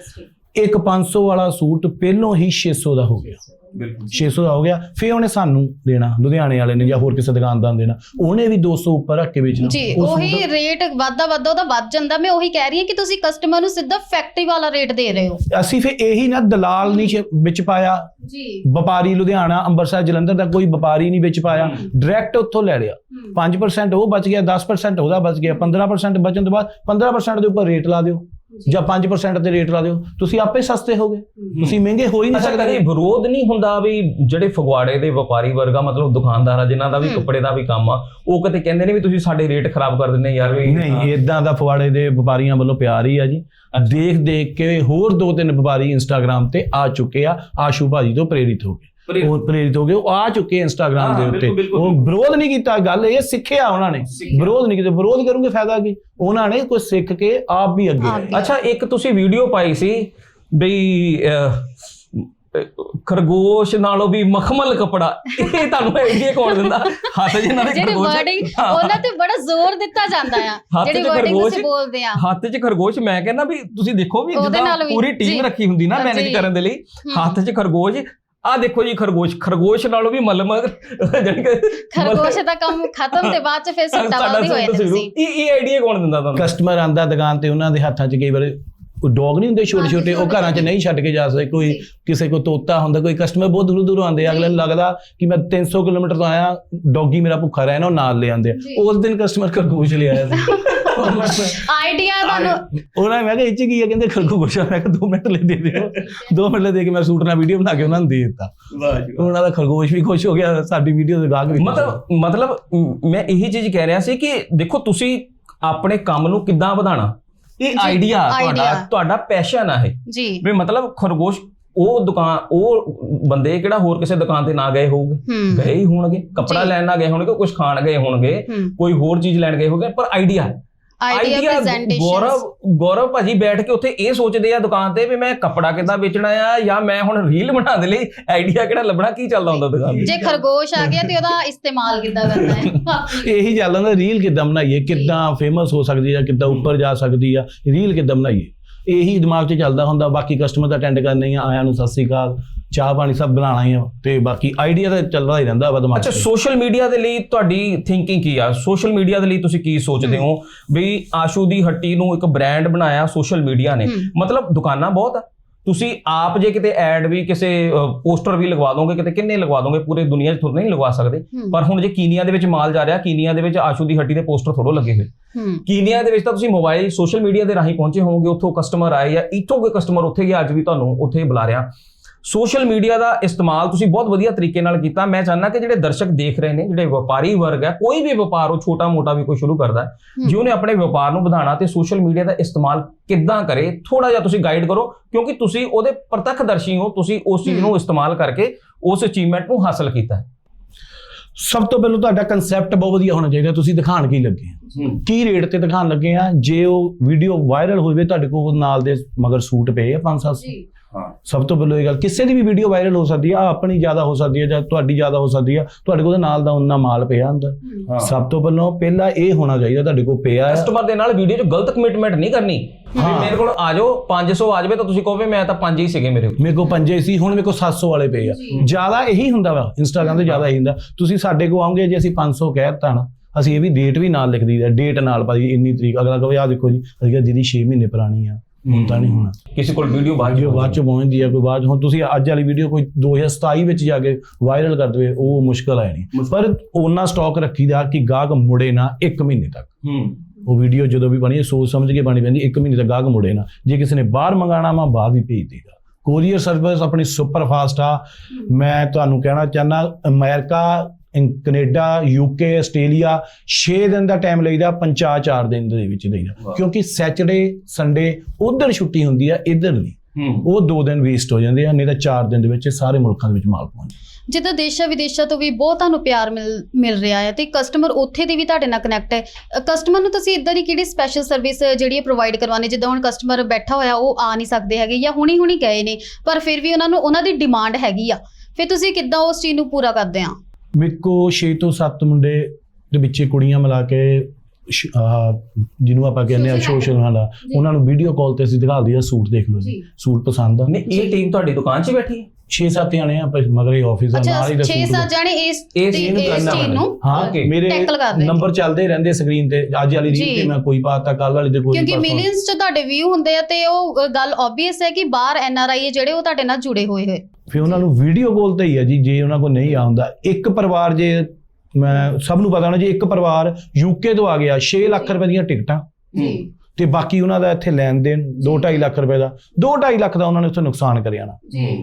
ਇੱਕ 500 ਵਾਲਾ ਸੂਟ ਪਹਿਲੋਂ ਹੀ 600 ਦਾ ਹੋ ਗਿਆ। ਬਿਲਕੁਲ 600 ਦਾ ਹੋ ਗਿਆ। ਫਿਰ ਉਹਨੇ ਸਾਨੂੰ ਦੇਣਾ ਲੁਧਿਆਣੇ ਵਾਲੇ ਨੇ ਜਾਂ ਹੋਰ ਕਿਸੇ ਦੁਕਾਨਦਾਰ ਨੂੰ ਦੇਣਾ। ਉਹਨੇ ਵੀ 200 ਉੱਪਰ ਰੱਖ ਕੇ ਵੇਚਣਾ। ਜੀ ਉਹ ਰੇਟ ਵਾਧਾ ਵਾਧਾ ਉਹਦਾ ਵੱਧ ਜਾਂਦਾ। ਮੈਂ ਉਹੀ ਕਹਿ ਰਹੀ ਹਾਂ ਕਿ ਤੁਸੀਂ ਕਸਟਮਰ ਨੂੰ ਸਿੱਧਾ ਫੈਕਟਰੀ ਵਾਲਾ ਰੇਟ ਦੇ ਰਹੇ ਹੋ। ਅਸੀਂ ਫਿਰ ਇਹੀ ਨਾ ਦਲਾਲ ਨਹੀਂ ਵਿੱਚ ਪਾਇਆ। ਜੀ। ਵਪਾਰੀ ਲੁਧਿਆਣਾ ਅੰਮ੍ਰਿਤਸਰ ਜਲੰਧਰ ਦਾ ਕੋਈ ਵਪਾਰੀ ਨਹੀਂ ਵਿੱਚ ਪਾਇਆ। ਡਾਇਰੈਕਟ ਉੱਥੋਂ ਲੈ ਲਿਆ। 5% ਉਹ ਬਚ ਗਿਆ 10% ਉਹਦਾ ਬਚ ਗਿਆ। 15% ਬਚਣ ਤੋਂ ਬਾਅਦ 15% ਦੇ ਉੱਪਰ ਰੇਟ ਲਾ ਦਿਓ। ਜਾਂ। 5% ਤੇ ਰੇਟ ਲਾ ਦਿਓ। ਤੁਸੀਂ ਆਪੇ ਸਸਤੇ ਹੋਗੇ ਤੁਸੀਂ ਮਹਿੰਗੇ ਹੋ ਹੀ ਨਹੀਂ ਕਦੇ ਸਕਦੇ। ਵਿਰੋਧ ਨਹੀਂ ਹੁੰਦਾ ਵੀ ਜਿਹੜੇ ਫਗਵਾੜੇ ਦੇ ਵਪਾਰੀ ਵਰਗਾ ਮਤਲਬ ਦੁਕਾਨਦਾਰ ਆ ਜਿਨ੍ਹਾਂ ਦਾ ਵੀ। ਕੱਪੜੇ ਦਾ ਵੀ ਕੰਮ ਆ ਉਹ ਕਿਤੇ ਕਹਿੰਦੇ ਨੇ ਵੀ ਤੁਸੀਂ ਸਾਡੇ ਰੇਟ ਖਰਾਬ ਕਰ ਦਿੰਦੇ ਯਾਰ ਵੀ ਨਹੀਂ ਇਦਾਂ ਦਾ ਫਵਾੜੇ ਦੇ ਵਪਾਰੀਆਂ ਵੱਲੋਂ ਪਿਆਰ ਹੀ ਆ ਜੀ। ਦੇਖ ਦੇਖ ਕੇ ਹੋਰ ਦੋ ਤਿੰਨ ਵਪਾਰੀ ਇੰਸਟਾਗ੍ਰam ਤੇ ਆ ਚੁੱਕੇ ਆ ਆਸ਼ੂ ਭਾਜੀ ਤੋਂ ਪ੍ਰੇਰਿਤ ਹੋ ਕੇ। ਉਹ ਪ੍ਰੇਰਿਤ ਹੋ ਗਏ ਉਹ ਆ ਚੁੱਕੇ ਇੰਸਟਾਗ੍ਰam ਦੇ ਉੱਤੇ। ਉਹ ਵਿਰੋਧ ਨਹੀਂ ਕੀਤਾ ਗੱਲ ਇਹ ਸਿੱਖਿਆ ਉਹਨਾਂ ਨੇ। ਵਿਰੋਧ ਨਹੀਂ ਕੀਤਾ ਵਿਰੋਧ ਕਰੂਗੇ ਫਾਇਦਾ ਕੀ ਉਹਨਾਂ ਨੇ ਕੁਝ ਸਿੱਖ ਕੇ ਆਪ ਵੀ ਅੱਗੇ। ਅੱਛਾ ਇੱਕ ਤੁਸੀਂ ਵੀਡੀਓ ਪਾਈ ਸੀ ਬਈ ਖਰਗੋਸ਼ ਨਾਲੋਂ ਵੀ ਮਖਮਲ ਕਪੜਾ ਇਹ ਤੁਹਾਨੂੰ ਆਈਡੀਆ ਕੌਣ ਦਿੰਦਾ ਹੱਥ ਜਿਹਨਾਂ ਦੇ ਜਿਹੜੀ ਖਰਗੋਸ਼। ਉਹਨਾਂ ਤੇ ਬੜਾ ਜ਼ੋਰ ਦਿੱਤਾ ਜਾਂਦਾ ਆ ਜਿਹੜੀ ਚ ਵਰਡਿੰਗ ਖਰਗੋਸ਼ ਤੁਸੀਂ ਬੋਲਦੇ ਆ ਹੱਥ 'ਚ ਖਰਗੋਸ਼ ਮੈਂ ਕਹਿੰਦਾ ਵੀ ਤੁਸੀਂ ਦੇਖੋ ਵੀ ਉਹਦੇ ਨਾਲ ਜਿੱਦਾਂ ਵੀ, ਪੂਰੀ। ਟੀਮ ਰੱਖੀ ਹੁੰਦੀ ਨਾ। ਮੈਨੇਜ ਕਰਨ ਦੇ ਲਈ। ਹੱਥ 'ਚ ਖਰਗੋਸ਼ ਆ ਦੇਖੋ ਜੀ ਖਰਗੋਸ਼ ਖਰਗੋਸ਼ ਨਾਲੋਂ ਵੀ ਮਲਮ ਜਾਨੀ ਕਿ ਖਰਗੋਸ਼ ਦਾ ਕੰਮ ਖਤਮ ਤੇ ਬਾਅਦ ਚ ਫਿਰ ਸੁੱਟਾ ਹੋਏ ਨੇ ਤੁਸੀਂ ਇਹ ਇਹ ਆਈਡੀਆ ਕੌਣ ਦਿੰਦਾ ਤੁਹਾਨੂੰ? ਕਸਟਮਰ ਆਂਦਾ ਦੁਕਾਨ ਤੇ ਉਹਨਾਂ ਦੇ ਹੱਥਾਂ 'ਚ ਕਈ ਵਾਰ ਕੋਈ ਡੌਗ ਨਹੀਂ ਹੁੰਦੇ ਛੋਟੇ ਛੋਟੇ ਉਹ ਘਰਾਂ 'ਚ ਨਹੀਂ ਛੱਡ ਕੇ ਜਾ ਸਕਦੇ ਕੋਈ। ਕਿਸੇ ਕੋ ਤੋਤਾ ਹੁੰਦਾ ਕੋਈ ਕਸਟਮਰ ਬਹੁਤ ਦੂਰੋਂ ਦੂਰੋਂ ਆਉਂਦੇ ਆ, ਅਗਲੇ ਨੂੰ ਲੱਗਦਾ ਕਿ ਮੈਂ 300 ਕਿਲੋਮੀਟਰ ਤੋਂ ਆਇਆ ਡੌਗੀ ਮੇਰਾ ਭੁੱਖਾ ਰਹਿਣਾ ਉਹ ਨਾਲ ਲੈ ਆਉਂਦੇ। ਉਸ ਦਿਨ ਕਸਟਮਰ ਖਰਗੋਸ਼ ਲੈ ਆਇਆ ਸੀ। ਆਈਡੀਆ ਤੁਹਾਨੂੰ ਉਹਨਾਂ ਨੇ ਮੈਂ ਕਿਹਾ ਇਹ 'ਚ ਕੀ ਹੈ ਕਹਿੰਦੇ ਖਰਗੋਸ਼ ਮੈਂ ਕਿਹਾ 2 ਮਿੰਟ ਲੈ ਦੇ ਦਿਓ। 2 ਮਿੰਟ ਲੈ ਦੇ ਕੇ ਮੈਂ ਸੂਟ ਨਾਲ ਵੀਡੀਓ ਬਣਾ ਕੇ ਉਹਨਾਂ ਨੂੰ ਦੇ ਦਿੱਤਾ। ਉਹਨਾਂ ਦਾ ਖਰਗੋਸ਼ ਵੀ ਖੁਸ਼ ਹੋ ਗਿਆ ਸਾਡੀ ਵੀਡੀਓ ਦੇ ਗਾਹਕ ਵੀ ਮਤਲਬ ਮਤਲਬ ਮ, ਇਹੀ ਚੀਜ਼ ਕਹਿ ਰਿਹਾ ਸੀ ਕਿ ਦੇਖੋ ਤੁਸੀਂ ਆਪਣੇ ਕੰਮ ਨੂੰ ਕਿੱਦਾਂ ਵਧਾਣਾ ਇਹ ਜੀ, ਆਈਡੀਆ ਤੁਹਾਡਾ। ਤੁਹਾਡਾ ਪੈਸ਼ਨ ਆ ਇਹ। ਜੀ। ਵੀ ਮਤਲਬ ਖਰਗੋਸ਼ ਉਹ ਦੁਕਾਨ ਉਹ ਬੰਦੇ ਕਿਹੜਾ ਹੋਰ ਕਿਸੇ ਦੁਕਾਨ ਤੇ ਨਾ ਗਏ ਹੋਊਗੇ? ਗਏ ਹੀ ਹੋਣਗੇ। ਕੱਪੜਾ ਜੀ। ਲੈਣ ਨਾ ਗਏ ਹੋਣਗੇ ਕੁਝ ਖਾਣ ਗਏ ਹੋਣਗੇ। ਕੋਈ ਹੋਰ ਚੀਜ਼ ਲੈਣ ਗਏ ਹੋਣਗੇ ਪਰ idea idea presentation Gaurav Gaurav ਭਾਜੀ ਬੈਠ ਕੇ ਉੱਥੇ ਇਹ ਸੋਚਦੇ ਆ ਦੁਕਾਨ ਤੇ ਵੀ ਮੈਂ ਕੱਪੜਾ ਕਿੱਦਾਂ ਵੇਚਣਾ ਆ ਜਾਂ ਮੈਂ ਹੁਣ ਰੀਲ ਬਣਾ ਦੇ ਲਈ ਆਈਡੀਆ ਕਿਹੜਾ ਲੱਭਣਾ ਕੀ ਚੱਲਦਾ ਹੁੰਦਾ ਦੁਕਾਨ ਤੇ? ਜੇ ਖਰਗੋਸ਼ ਆ ਗਿਆ ਤੇ ਉਹਦਾ ਇਸਤੇਮਾਲ ਕਿੱਦਾਂ ਕਰਨਾ ਹੈ? ਇਹੀ ਚੱਲਦਾ ਹੁੰਦਾ ਰੀਲ ਕਿੱਦਾਂ ਬਣਾਈਏ ਕਿੱਦਾਂ ਫੇਮਸ ਹੋ ਸਕਦੀ ਆ ਕਿੱਦਾਂ ਉੱਪਰ ਜਾ ਸਕਦੀ ਆ ਰੀਲ ਕਿੱਦਾਂ ਬਣਾਈਏ? ਇਹੀ ਦਿਮਾਗ 'ਚ ਚੱਲਦਾ ਹੁੰਦਾ ਬਾਕੀ ਕਸਟਮਰ ਦਾ ਅਟੈਂਡ ਕਰਨਾ ਹੀ ਆ ਆਇਆਂ ਨੂੰ ਸਤਿ ਸ੍ਰੀ ਅਕਾਲ। ਚਾਹ ਪਾਣੀ ਸਭ ਬਣਾਉਣਾ ਹੀ ਆ ਤੇ ਬਾਕੀ ਆਈਡੀਆ ਤਾਂ ਚੱਲਦਾ ਹੀ ਰਹਿੰਦਾ ਵਾ ਦਿਮਾਗ ਅੱਛਾ 'ਚ ਸੋਸ਼ਲ ਮੀਡੀਆ ਦੇ ਲਈ ਤੁਹਾਡੀ ਥਿੰਕਿੰਗ ਕੀ ਆ? ਸੋਸ਼ਲ ਮੀਡੀਆ ਦੇ ਲਈ ਤੁਸੀਂ ਕੀ ਸੋਚਦੇ ਹੋ? ਵੀ ਆਸ਼ੂ ਦੀ ਹੱਟੀ ਨੂੰ ਇੱਕ ਬ੍ਰਾਂਡ ਬਣਾਇਆ ਸੋਸ਼ਲ ਮੀਡੀਆ ਨੇ। ਹਮ। ਮਤਲਬ ਦੁਕਾਨਾਂ ਬਹੁਤ ਆ। ਤੁਸੀਂ ਆਪ ਜੇ ਕਿਤੇ ਐਡ ਵੀ ਕਿਸੇ ਪੋਸਟਰ ਵੀ ਲਗਵਾ ਦੋਗੇ ਕਿਤੇ ਕਿੰਨੇ ਲਗਵਾ ਦੋਗੇ ਪੂਰੇ ਦੁਨੀਆ 'ਚ ਥੋੜਾ ਨਹੀਂ ਲਗਵਾ ਸਕਦੇ। ਪਰ ਹੁਣ ਜੇ ਕੀਨੀਆ ਦੇ ਵਿੱਚ ਮਾਲ ਜਾ ਰਿਹਾ ਕੀਨੀਆ ਦੇ ਵਿੱਚ ਆਸ਼ੂ ਦੀ ਹੱਟੀ ਦੇ ਪੋਸਟਰ ਥੋੜੋ ਲੱਗੇ ਹੋਏ। ਹੂੰ। ਕੀਨੀਆ ਦੇ ਵਿੱਚ ਤਾਂ ਤੁਸੀਂ ਮੋਬਾਈਲ ਸੋਸ਼ਲ ਮੀਡੀਆ ਦੇ ਰਾਹੀਂ ਪਹੁੰਚੇ ਹੋਵੋਗੇ ਉੱਥੋਂ ਕਸਟਮਰ ਆਏ ਜਾਂ ਇੱਥੋਂ ਕੋਈ ਕਸਟਮਰ ਉੱਥੇ ਗਿਆ ਅੱਜ ਵੀ ਤੁਹਾਨੂੰ ਉੱਥੇ ਬੁਲਾ ਰਿਹਾ। ਸੋਸ਼ਲ ਮੀਡੀਆ ਦਾ ਇਸਤੇਮਾਲ ਤੁਸੀਂ ਬਹੁਤ ਵਧੀਆ ਤਰੀਕੇ ਨਾਲ ਕੀਤਾ। ਮੈਂ ਚਾਹੁੰਦਾ ਕਿ ਜਿਹੜੇ ਦਰਸ਼ਕ ਦੇਖ ਰਹੇ ਨੇ ਜਿਹੜੇ ਵਪਾਰੀ ਵਰਗ ਹੈ ਕੋਈ ਵੀ ਵਪਾਰ ਉਹ ਛੋਟਾ ਮੋਟਾ ਵੀ ਕੋਈ ਸ਼ੁਰੂ ਕਰਦਾ ਹੈ। ਜੇ ਉਹਨੇ ਆਪਣੇ ਵਪਾਰ ਨੂੰ ਵਧਾਉਣਾ ਤੇ ਸੋਸ਼ਲ ਮੀਡੀਆ ਦਾ ਇਸਤੇਮਾਲ ਕਿੱਦਾਂ ਕਰੇ ਥੋੜਾ ਜਿਹਾ ਤੁਸੀਂ ਗਾਈਡ ਕਰੋ ਕਿਉਂਕਿ ਤੁਸੀਂ ਉਹਦੇ ਪ੍ਰਤੱਖਦਰਸ਼ੀ ਹੋ ਤੁਸੀਂ ਉਸ ਚੀਜ਼ ਨੂੰ ਇਸਤੇਮਾਲ ਕਰਕੇ ਉਸ ਅਚੀਵਮੈਂਟ ਨੂੰ ਹਾਸਲ ਕੀਤਾ ਹੈ। ਸਭ ਤੋਂ ਪਹਿਲਾਂ ਤੁਹਾਡਾ ਕਨਸੈਪਟ ਬਹੁਤ ਵਧੀਆ ਹੋਣਾ ਚਾਹੀਦਾ ਤੁਸੀਂ ਦਿਖਾਣ ਕੀ ਲੱਗੇ ਆ ਕੀ ਰੇਟ ਤੇ ਦਿਖਾਣ ਲੱਗੇ ਆ? ਜੇ ਉਹ ਵੀਡੀਓ ਵਾਇਰਲ ਹੋਵੇ ਤੁਹਾਡੇ ਕੋਲ ਨਾਲ ਦੇ ਮਗਰ ਸੂਟ ਪਏ ਆ 5-7 ਹਾਂ। ਸਭ ਤੋਂ ਪਹਿਲਾਂ ਇਹ ਗੱਲ ਕਿਸੇ ਦੀ ਵੀ ਵੀਡੀਓ ਵਾਇਰਲ ਹੋ ਸਕਦੀ ਆ ਆਪਣੀ ਜ਼ਿਆਦਾ ਹੋ ਸਕਦੀ ਹੈ ਜਾਂ ਤੁਹਾਡੀ ਜ਼ਿਆਦਾ ਹੋ ਸਕਦੀ ਆ ਤੁਹਾਡੇ ਕੋਲ ਨਾਲ ਦਾ ਉਹਨਾਂ ਮਾਲ ਪਿਆ ਅੰਦਰ ਸਭ ਤੋਂ ਪਹਿਲਾਂ ਪਹਿਲਾਂ ਇਹ ਹੋਣਾ ਚਾਹੀਦਾ ਤੁਹਾਡੇ ਕੋਲ ਪਿਆ ਆ। ਕਸਟਮਰ ਦੇ ਨਾਲ ਵੀਡੀਓ 'ਚ ਗਲਤ ਕਮਿਟਮੈਂਟ ਨਹੀਂ ਕਰਨੀ। ਵੀ ਹਾਂ। ਮੇਰੇ ਕੋਲ ਆ ਜਾਓ 500 ਆ ਜਾਵੇ ਤਾਂ ਤੁਸੀਂ ਕਹੋਗੇ ਮੈਂ ਤਾਂ ਪੰਜ ਹੀ ਸੀਗੇ ਮੇਰੇ ਕੋਲ। ਮੇਰੇ ਕੋਲ ਪੰਜੇ ਸੀ ਹੁਣ ਮੇਰੇ ਕੋਲ 700 ਵਾਲੇ ਪਏ ਆ। ਜ਼ਿਆਦਾ ਇਹੀ ਹੁੰਦਾ ਵਾ ਇੰਸਟਾਗ੍ਰam ਤੇ ਜ਼ਿਆਦਾ ਇਹੀ ਹੁੰਦਾ। ਤੁਸੀਂ ਸਾਡੇ ਕੋਲ ਆਉਂਗੇ ਜੇ ਅਸੀਂ 500 ਕਹਿ ਦਿੱਤਾ ਨਾ ਅਸੀਂ ਇਹ ਵੀ ਡੇਟ ਵੀ ਨਾਲ ਲਿਖ ਦਈਦਾ ਡੇਟ ਨਾਲ ਭਾਜੀ ਇੰਨੀ ਤਰੀਕ ਅਗਲਾ ਕਹੇ ਆ ਦੇਖੋ ਜੀ ਅਸੀਂ ਕਿਹਾ ਜਿਹਦੀ 6 ਮਹੀਨੇ ਪੁਰਾਣੀ ਆ। ਤਾਂ ਨਹੀਂ ਹੋਣਾ। ਕਿਸੇ ਕੋਲ ਵੀਡੀਓ ਬਾਅਦ ਵੀਡੀਓ ਬਾਅਦ ਚ ਪਹੁੰਚਦੀ ਆ ਕੋਈ ਬਾਅਦ ਹੁਣ ਤੁਸੀਂ ਅੱਜ ਵਾਲੀ ਵੀਡੀਓ ਕੋਈ 2027 ਵਿੱਚ ਜਾ ਕੇ ਵਾਇਰਲ ਕਰ ਦੇਵੇ ਉਹ ਮੁਸ਼ਕਲ ਹੈ ਨਹੀਂ ਪਰ ਉਹਨਾਂ ਸਟਾਕ ਰੱਖੀਦਾ ਕਿ ਗਾਹਕ ਮੁੜੇ ਨਾ 1 ਮਹੀਨੇ ਤੱਕ। ਹੂੰ। ਉਹ ਵੀਡੀਓ ਜਦੋਂ ਵੀ ਬਣੀ ਸੋਚ ਸਮਝ ਕੇ ਬਣੀ ਪੈਂਦੀ 1 ਮਹੀਨੇ ਤੱਕ ਗਾਹਕ ਮੁੜੇ ਨਾ। ਜੇ ਕਿਸੇ ਨੇ ਬਾਹਰ ਮੰਗਾਣਾ ਵਾ ਬਾਹਰ ਵੀ ਭੇਜ ਦੇਗਾ। ਕੋਰੀਅਰ ਸਰਵਿਸ ਆਪਣੀ ਸੁਪਰ ਫਾਸਟ ਆ। ਮੈਂ ਤੁਹਾਨੂੰ ਕਹਿਣਾ ਚਾਹਨਾ ਅਮਰੀਕਾ ਕੈਨੇਡਾ ਯੂਕੇ ਆਸਟ੍ਰੇਲੀਆ 6 ਦਿਨ ਦਾ ਟਾਈਮ ਲਈਦਾ ਪੰਚਾ 4 ਦਿਨ ਦੇ ਵਿੱਚ ਲਈਦਾ। ਕਿਉਂਕਿ ਸੈਚਰਡੇ ਸੰਡੇ ਉਧਰ ਛੁੱਟੀ ਹੁੰਦੀ ਆ ਇੱਧਰ ਨਹੀਂ। ਹੂੰ। ਉਹ 2 ਦਿਨ ਵੇਸਟ ਹੋ ਜਾਂਦੇ ਆ ਨਹੀਂ ਤਾਂ 4 ਦਿਨ ਦੇ ਵਿੱਚ ਸਾਰੇ ਮੁਲਕਾਂ ਦੇ ਵਿੱਚ ਮਾਲ ਪਹੁੰਚ ਜਾਂਦਾ। ਜਿੱਦਾਂ ਦੇਸ਼ਾਂ ਵਿਦੇਸ਼ਾਂ ਤੋਂ ਵੀ ਬਹੁਤ ਤੁਹਾਨੂੰ ਪਿਆਰ ਮਿਲ ਮਿਲ ਰਿਹਾ ਹੈ ਤੇ ਕਸਟਮਰ ਉੱਥੇ ਦੇ ਵੀ ਤੁਹਾਡੇ ਨਾਲ ਕਨੈਕਟ ਹੈ। ਕਸਟਮਰ ਨੂੰ ਤੁਸੀਂ ਇਦਾਂ ਦੀ ਕਿਹੜੀ ਸਪੈਸ਼ਲ ਸਰਵਿਸ ਜਿਹੜੀ ਪ੍ਰੋਵਾਈਡ ਕਰਵਾਉਣੀ ਜਿੱਦਾਂ ਹੁਣ ਕਸਟਮਰ ਬੈਠਾ ਹੋਇਆ ਉਹ ਆ ਨਹੀਂ ਸਕਦੇ ਹੈਗੇ ਜਾਂ ਹੁਣੀ ਹੁਣੀ ਗਏ ਨੇ ਪਰ ਫਿਰ ਵੀ ਉਹਨਾਂ ਨੂੰ ਉਹਨਾਂ ਦੀ ਡਿਮਾਂਡ ਹੈਗੀ ਆ। ਫਿਰ ਤੁਸੀਂ ਕਿੱਦਾਂ ਉਸ ਚੀਜ਼ ਨੂੰ ਪੂਰਾ ਕਰਦੇ ਆ? ਮੇਰੇ ਕੋ 6 ਤੋਂ 7 ਮੁੰਡੇ ਦੇ ਵਿੱਚੇ ਕੁੜੀਆਂ ਮਿਲਾ ਕੇ ਸ਼- ਆਹ ਜਿਹਨੂੰ ਆਪਾਂ ਕਹਿੰਦੇ ਆ Social ਸੋਸ਼ਲ ਹਾਲਾ ਜੀ। ਉਹਨਾਂ ਨੂੰ ਵੀਡੀਓ ਕਾਲ ਤੇ ਅਸੀਂ ਦਿਖਾ ਦਈਏ ਸੂਟ ਦੇਖ ਲਓ ਜੀ ਜੀ। ਸੂਟ ਪਸੰਦ ਆ ਨਹੀਂ ਇਹ ਟੀਮ ਤੁਹਾਡੀ ਦੁਕਾਨ 'ਚ ਬੈਠੀ ਹੈ 6-7 ਜਣੇ ਆ ਪਰ ਮਗਰ ਇਹ ਆਫਿਸ ਆ ਅੱਛਾ ਨਾਲ ਹੀ ਦਾ 6-7 ਸੂਟ ਜਾਣੇ ਇਸ ਇਸ ਚੀਜ਼ ਨੂੰ ਇਸ ਕਰਨਾ ਚੀਜ਼ ਨੂੰ ਹਾਂ Okay. ਮੇਰੇ Tackle। ਨੰਬਰ ਚੱਲਦੇ ਰਹਿੰਦੇ ਸਕਰੀਨ ਤੇ ਅੱਜ ਵਾਲੀ ਰੀਲ ਜੀ। ਤੇ ਮੈਂ ਕੋਈ ਪਾਤਾ ਕੱਲ ਵਾਲੀ ਤੇ ਕੋਈ ਕਿਉਂਕਿ। ਮਿਲੀਅਨਸ ਚ ਤੁਹਾਡੇ ਵਿਊ ਹੁੰਦੇ ਆ ਤੇ ਉਹ ਅ, ਗੱਲ ਆਬਵੀਅਸ ਹੈ ਕਿ ਬਾਹਰ ਐਨ ਆਰ ਆਈ ਜਿਹੜੇ ਉਹ ਤੁਹਾਡੇ ਨਾਲ ਜੁੜੇ ਹੋਏ ਹੋਏ ਫਿਰ ਉਹਨਾਂ ਨੂੰ ਵੀਡੀਓ ਕਾਲ ਤੇ ਹੀ ਆ ਜੀ, ਜੇ ਉਹਨਾਂ ਕੋਲ ਨਹੀਂ ਆਉਂਦਾ। ਇੱਕ ਪਰਿਵਾਰ ਜੇ, ਮੈਂ ਸਭ ਨੂੰ ਪਤਾ ਹੋਣਾ ਜੀ, ਇੱਕ ਪਰਿਵਾਰ ਯੂਕੇ ਤੋਂ ਆ ਗਿਆ 6 ਲੱਖ ਰੁਪਏ ਦੀਆਂ ਟਿਕਟਾਂ। ਜੀ। ਤੇ ਬਾਕੀ ਉਹਨਾਂ ਦਾ ਇੱਥੇ ਲੈਣ ਦੇਣ 2.5 ਲੱਖ ਰੁਪਏ ਦਾ 2.5 ਲੱਖ ਦਾ ਉਹਨਾਂ ਨੇ ਉੱਥੇ ਨੁਕਸਾਨ ਕਰਿਆ ਨਾ।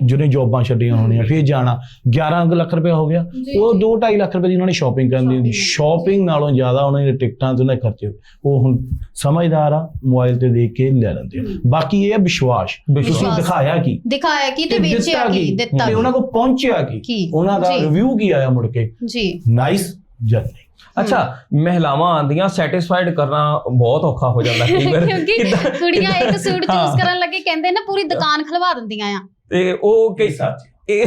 ਜਿਹਨੇ ਜੌਬਾਂ ਛੱਡੀਆਂ ਹੋਣੀਆਂ ਫਿਰ ਜਾਣਾ। 11 ਕੁ ਲੱਖ ਰੁਪਏ ਹੋ ਗਿਆ। ਉਹ ਜੀ। 2.5 ਲੱਖ ਰੁਪਏ ਦੀ ਉਹਨਾਂ ਨੇ ਸ਼ਾਪਿੰਗ ਕਰਨੀ Shopping। ਸ਼ਾਪਿੰਗ ਨਾਲੋਂ ਜ਼ਿਆਦਾ ਉਹਨਾਂ ਦੇ ਟਿਕਟਾਂ ਤੇ ਉਹਨਾਂ ਦੇ ਖਰਚੇ ਉਹ ਹੁਣ ਸਮਝਦਾਰ ਆ ਮੋਬਾਈਲ ਤੇ ਦੇਖ ਕੇ ਲੈ ਲੈਂਦੇ ਆ। ਬਾਕੀ ਇਹ ਵਿਸ਼ਵਾਸ। ਤੁਸੀਂ। ਦਿਖਾਇਆ ਕੀ? ਦਿਖਾਇਆ ਕੀ ਤੇ ਵੇਚਿਆ ਕੀ? ਦਿੱਤਾ ਤੇ ਉਹਨਾਂ ਕੋਲ ਪਹੁੰਚਿਆ ਕੀ? ਉਹਨਾਂ ਦਾ। ਰਿਵਿਊ ਕੀ ਆਇਆ ਮੁੜ ਕੇ? ਜੀ। ਨਾਈਸ ਜਰਨੀ ਅੱਛਾ ਮਹਿਲਾਵਾਂ ਆਂਦੀਆਂ ਸੈਟੀਸਫਾਈਡ ਕਰਨਾ ਬਹੁਤ ਔਖਾ ਹੋ ਜਾਂਦਾ ਕਈ ਵਾਰ। ਕਿਉਂਕਿ ਕੁੜੀਆਂ ਇੱਕ ਕਿੱਦਾਂ- ਸੂਟ। ਚੂਜ਼ ਕਰਨ ਲੱਗੇ ਕਹਿੰਦੇ ਨਾ ਪੂਰੀ ਦੁਕਾਨ ਖਲਵਾ ਦਿੰਦੀਆਂ ਆ। ਤੇ ਉਹ ਕਈ ਇਹ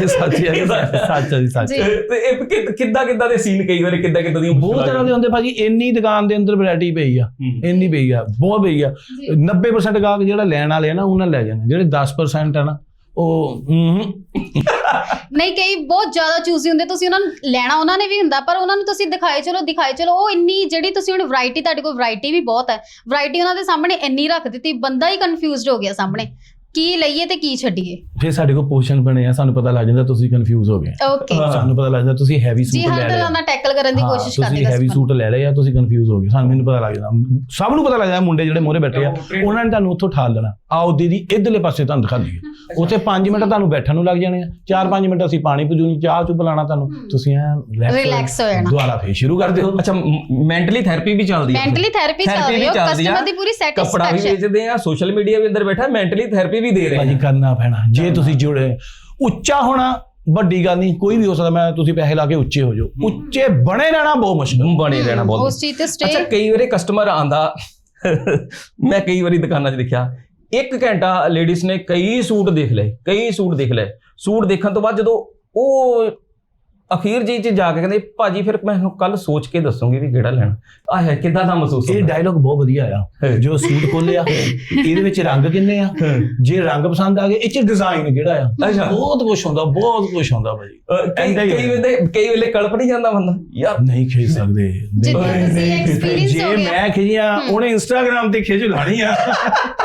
ਇਹ ਸੱਚ ਹੈ ਸੱਚ ਹੈ ਸੱਚ। ਤੇ ਇਹ ਕਿ- ਕਿੱਦਾਂ ਕਿੱਦਾਂ ਦੇ ਸੀਨ ਕਈ ਵਾਰ ਕਿੱਦਾਂ ਕਿੱਦਾਂ ਦੀਆਂ ਬਹੁਤ ਤਰ੍ਹਾਂ ਦੇ ਹੁੰਦੇ ਭਾਜੀ ਇੰਨੀ ਦੁਕਾਨ ਦੇ ਅੰਦਰ ਵੈਰਾਈਟੀ ਪਈ ਆ। ਇੰਨੀ ਪਈ ਆ ਬਹੁਤ ਪਈ ਆ। 90% ਗਾਹਕ ਜਿਹੜਾ ਲੈਣ ਵਾਲੇ ਆ ਨਾ ਉਹਨਾਂ ਲੈ ਜਾਣਾ ਜਿਹੜੇ 10% ਆ ਨਾ ਉਹ ਹੂੰ। ਨਹੀਂ, ਕਈ ਬਹੁਤ ਜ਼ਿਆਦਾ ਚੂਜ਼ੀ ਹੁੰਦੇ। ਤੁਸੀਂ ਉਹਨਾਂ ਨੂੰ ਲੈਣਾ, ਉਹਨਾਂ ਨੇ ਵੀ ਹੁੰਦਾ, ਪਰ ਉਹਨਾਂ ਨੂੰ ਤੁਸੀਂ ਦਿਖਾਏ, ਚਲੋ ਦਿਖਾਏ, ਚਲੋ, ਉਹ ਇੰਨੀ ਜਿਹੜੀ ਤੁਸੀਂ ਹੁਣ ਵੈਰਾਈਟੀ ਤੁਹਾਡੇ ਕੋਲ ਵੈਰਾਈਟੀ ਵੀ ਬਹੁਤ ਹੈ। ਵੈਰਾਈਟੀ ਉਹਨਾਂ ਦੇ ਸਾਹਮਣੇ ਇੰਨੀ ਰੱਖ ਦਿੱਤੀ, ਬੰਦਾ ਹੀ ਕਨਫਿਊਜ਼ਡ ਹੋ ਗਿਆ ਸਾਹਮਣੇ। ਕੀ ਲਈਏ ਤੇ ਕੀ ਛੱਡੀਏ? ਫਿਰ ਸਾਡੇ ਕੋਲ ਪੋਸ਼ਨ ਬਣੇ ਆ ਸਾਨੂੰ ਪਤਾ ਲੱਗ ਜਾਂਦਾ ਤੁਸੀਂ ਕਨਫਿਊਜ਼ ਹੋ ਗਏ। ਓਕੇ ਹਾਂ। ਸਾਨੂੰ ਪਤਾ ਲੱਗ ਜਾਂਦਾ ਤੁਸੀਂ ਹੈਵੀ ਜੀ ਸੂਟ ਲੈ ਲਿਆ ਦਾ ਟੈਕਲ ਕਰਨ ਦੀ ਹਾਂ, ਕੋਸ਼ਿਸ਼ ਕਰਦੇ ਤੁਸੀਂ ਹੈਵੀ। ਸੂਟ ਲੈ ਲਿਆ ਤੁਸੀਂ ਕਨਫਿਊਜ਼ ਹੋ ਗਏ। ਸਾਨੂੰ ਮੈਨੂੰ ਪਤਾ ਲੱਗ ਜਾਂਦਾ। ਸਭ ਨੂੰ ਪਤਾ ਲੱਗ ਜਾਂਦਾ ਮੁੰਡੇ ਜਿਹੜੇ ਮੋਰੇ ਬੈਠੇ ਆ। ਉਹਨਾਂ ਨੇ ਤੁਹਾਨੂੰ ਉੱਥੋਂ ਠਾਲ ਲੈਣਾ ਆਓ ਦੀਦੀ ਇਧਰਲੇ ਪਾਸੇ ਤੁਹਾਨੂੰ ਦਿਖਾ ਦਈਏ। ਉੱਥੇ 5 ਮਿੰਟ ਤੁਹਾਨੂੰ ਬੈਠਣ ਨੂੰ ਲੱਗ ਜਾਣੇ ਆ। 4-5 ਮਿੰਟ ਅਸੀਂ ਪਾਣੀ ਪਜੂਣੀ ਚਾਹ ਚੁ ਪਿਲਾਣਾ ਤੁਹਾਨੂੰ। ਤੁਸੀਂ ਐ Relax ਹੋ ਜਾਣਾ। ਦੁਬਾਰਾ ਫੇਰ ਸ਼ੁਰੂ ਕਰ ਦਿਓ। ਅੱਛਾ ਮੈਂਟਲੀ ਥੈਰੇਪੀ ਵੀ ਚੱਲਦੀ ਹੈ ਮੈਂਟਲੀ ਥੈਰੇਪੀ ਹੈ ਚੱਲਦੀ ਆ। ਕਸਟਮਰ ਦੀ ਪੂਰੀ ਕੱਪੜਾ ਵੀ ਸੈਟੀਸਫੈਕਸ਼ਨ ਵੇਚਦੇ ਆ ਸੋਸ਼ਲ ਮੀਡੀਆ ਵੀ ਅੰਦਰ ਬੈਠਾ ਮੈਂਟਲੀ ਥੈਰੇਪੀ ਵੀ ਦੇ ਰਹੇ ਭਾਜੀ ਕਰਨਾ ਪੈਣਾ ਜੇ ਤੁਸੀਂ ਜੁੜੇ ਉੱਚਾ ਹੋਣਾ ਵੱਡੀ ਗੱਲ ਨਹੀਂ ਕੋਈ ਵੀ ਹੋ ਸਕਦਾ ਮੈਂ ਤੁਸੀਂ ਪੈਸੇ ਲਾ ਕੇ ਉੱਚੇ ਹੋ ਜਾਓ। ਉੱਚੇ ਬਣੇ ਰਹਿਣਾ ਬਹੁਤ ਮੁਸ਼ਕਲ। ਬਣੇ ਰਹਿਣਾ ਬਹੁਤ ਉਸ ਚੀਜ਼ ਤੇ ਅੱਛਾ ਕਈ ਵਾਰੀ ਕਸਟਮਰ ਆਂਦਾ ਮੈਂ ਕਈ ਵਾਰੀ ਦੁਕਾਨਾਂ 'ਚ ਦੇਖਿਆ ਇੱਕ ਘੰਟਾ ਲੇਡੀਜ਼ ਨੇ ਕਈ ਸੂਟ ਦੇਖ ਲਏ ਕਈ ਸੂਟ ਦੇਖ ਲਏ। ਸੂਟ ਦੇਖਣ ਤੋਂ ਬਾਅਦ ਜਦੋਂ ਉਹ ਅਖੀਰ ਜੀ ਚ ਜਾ ਕੇ ਕਹਿੰਦੇ ਭਾਜੀ ਫਿਰ ਮੈਂ ਕੱਲ ਸੋਚ ਕੇ ਦੱਸੂਗੀ ਵੀ ਕਿਹੜਾ ਲੈਣਾ। ਆਹ ਕਿੱਦਾਂ ਦਾ ਮਹਿਸੂਸ ਇਹ ਡਾਇਲੌਗ ਬਹੁਤ ਵਧੀਆ ਆ। ਹੈ। ਜੋ ਸੂਟ ਖੋਲਿਆ ਇਹਦੇ ਵਿੱਚ ਰੰਗ ਕਿੰਨੇ ਆ? ਜੇ ਰੰਗ ਪਸੰਦ ਆ ਗਏ ਇਹ ਚ ਡਿਜ਼ਾਈਨ ਕਿਹੜਾ ਆ? ਅੱਛਾ। ਬਹੁਤ ਕੁਝ ਹੁੰਦਾ ਬਹੁਤ ਕੁਝ ਹੁੰਦਾ ਭਾਜੀ। ਕਈ ਹੀ। ਵੇਲੇ ਕਈ ਵੇਲੇ ਕਲਪ ਨਹੀਂ ਜਾਂਦਾ ਬੰਦਾ। ਯਾਰ। ਨਹੀਂ ਖਿੱਚ ਸਕਦੇ। ਜੇ ਹੋ। ਮੈਂ ਖਿਜੀਆਂ ਹੂੰ। ਉਹਨੇ ਇੰਸਟਾਗ੍ਰam ਤੇ ਖਿਜ ਲਾਣੀ ਆ।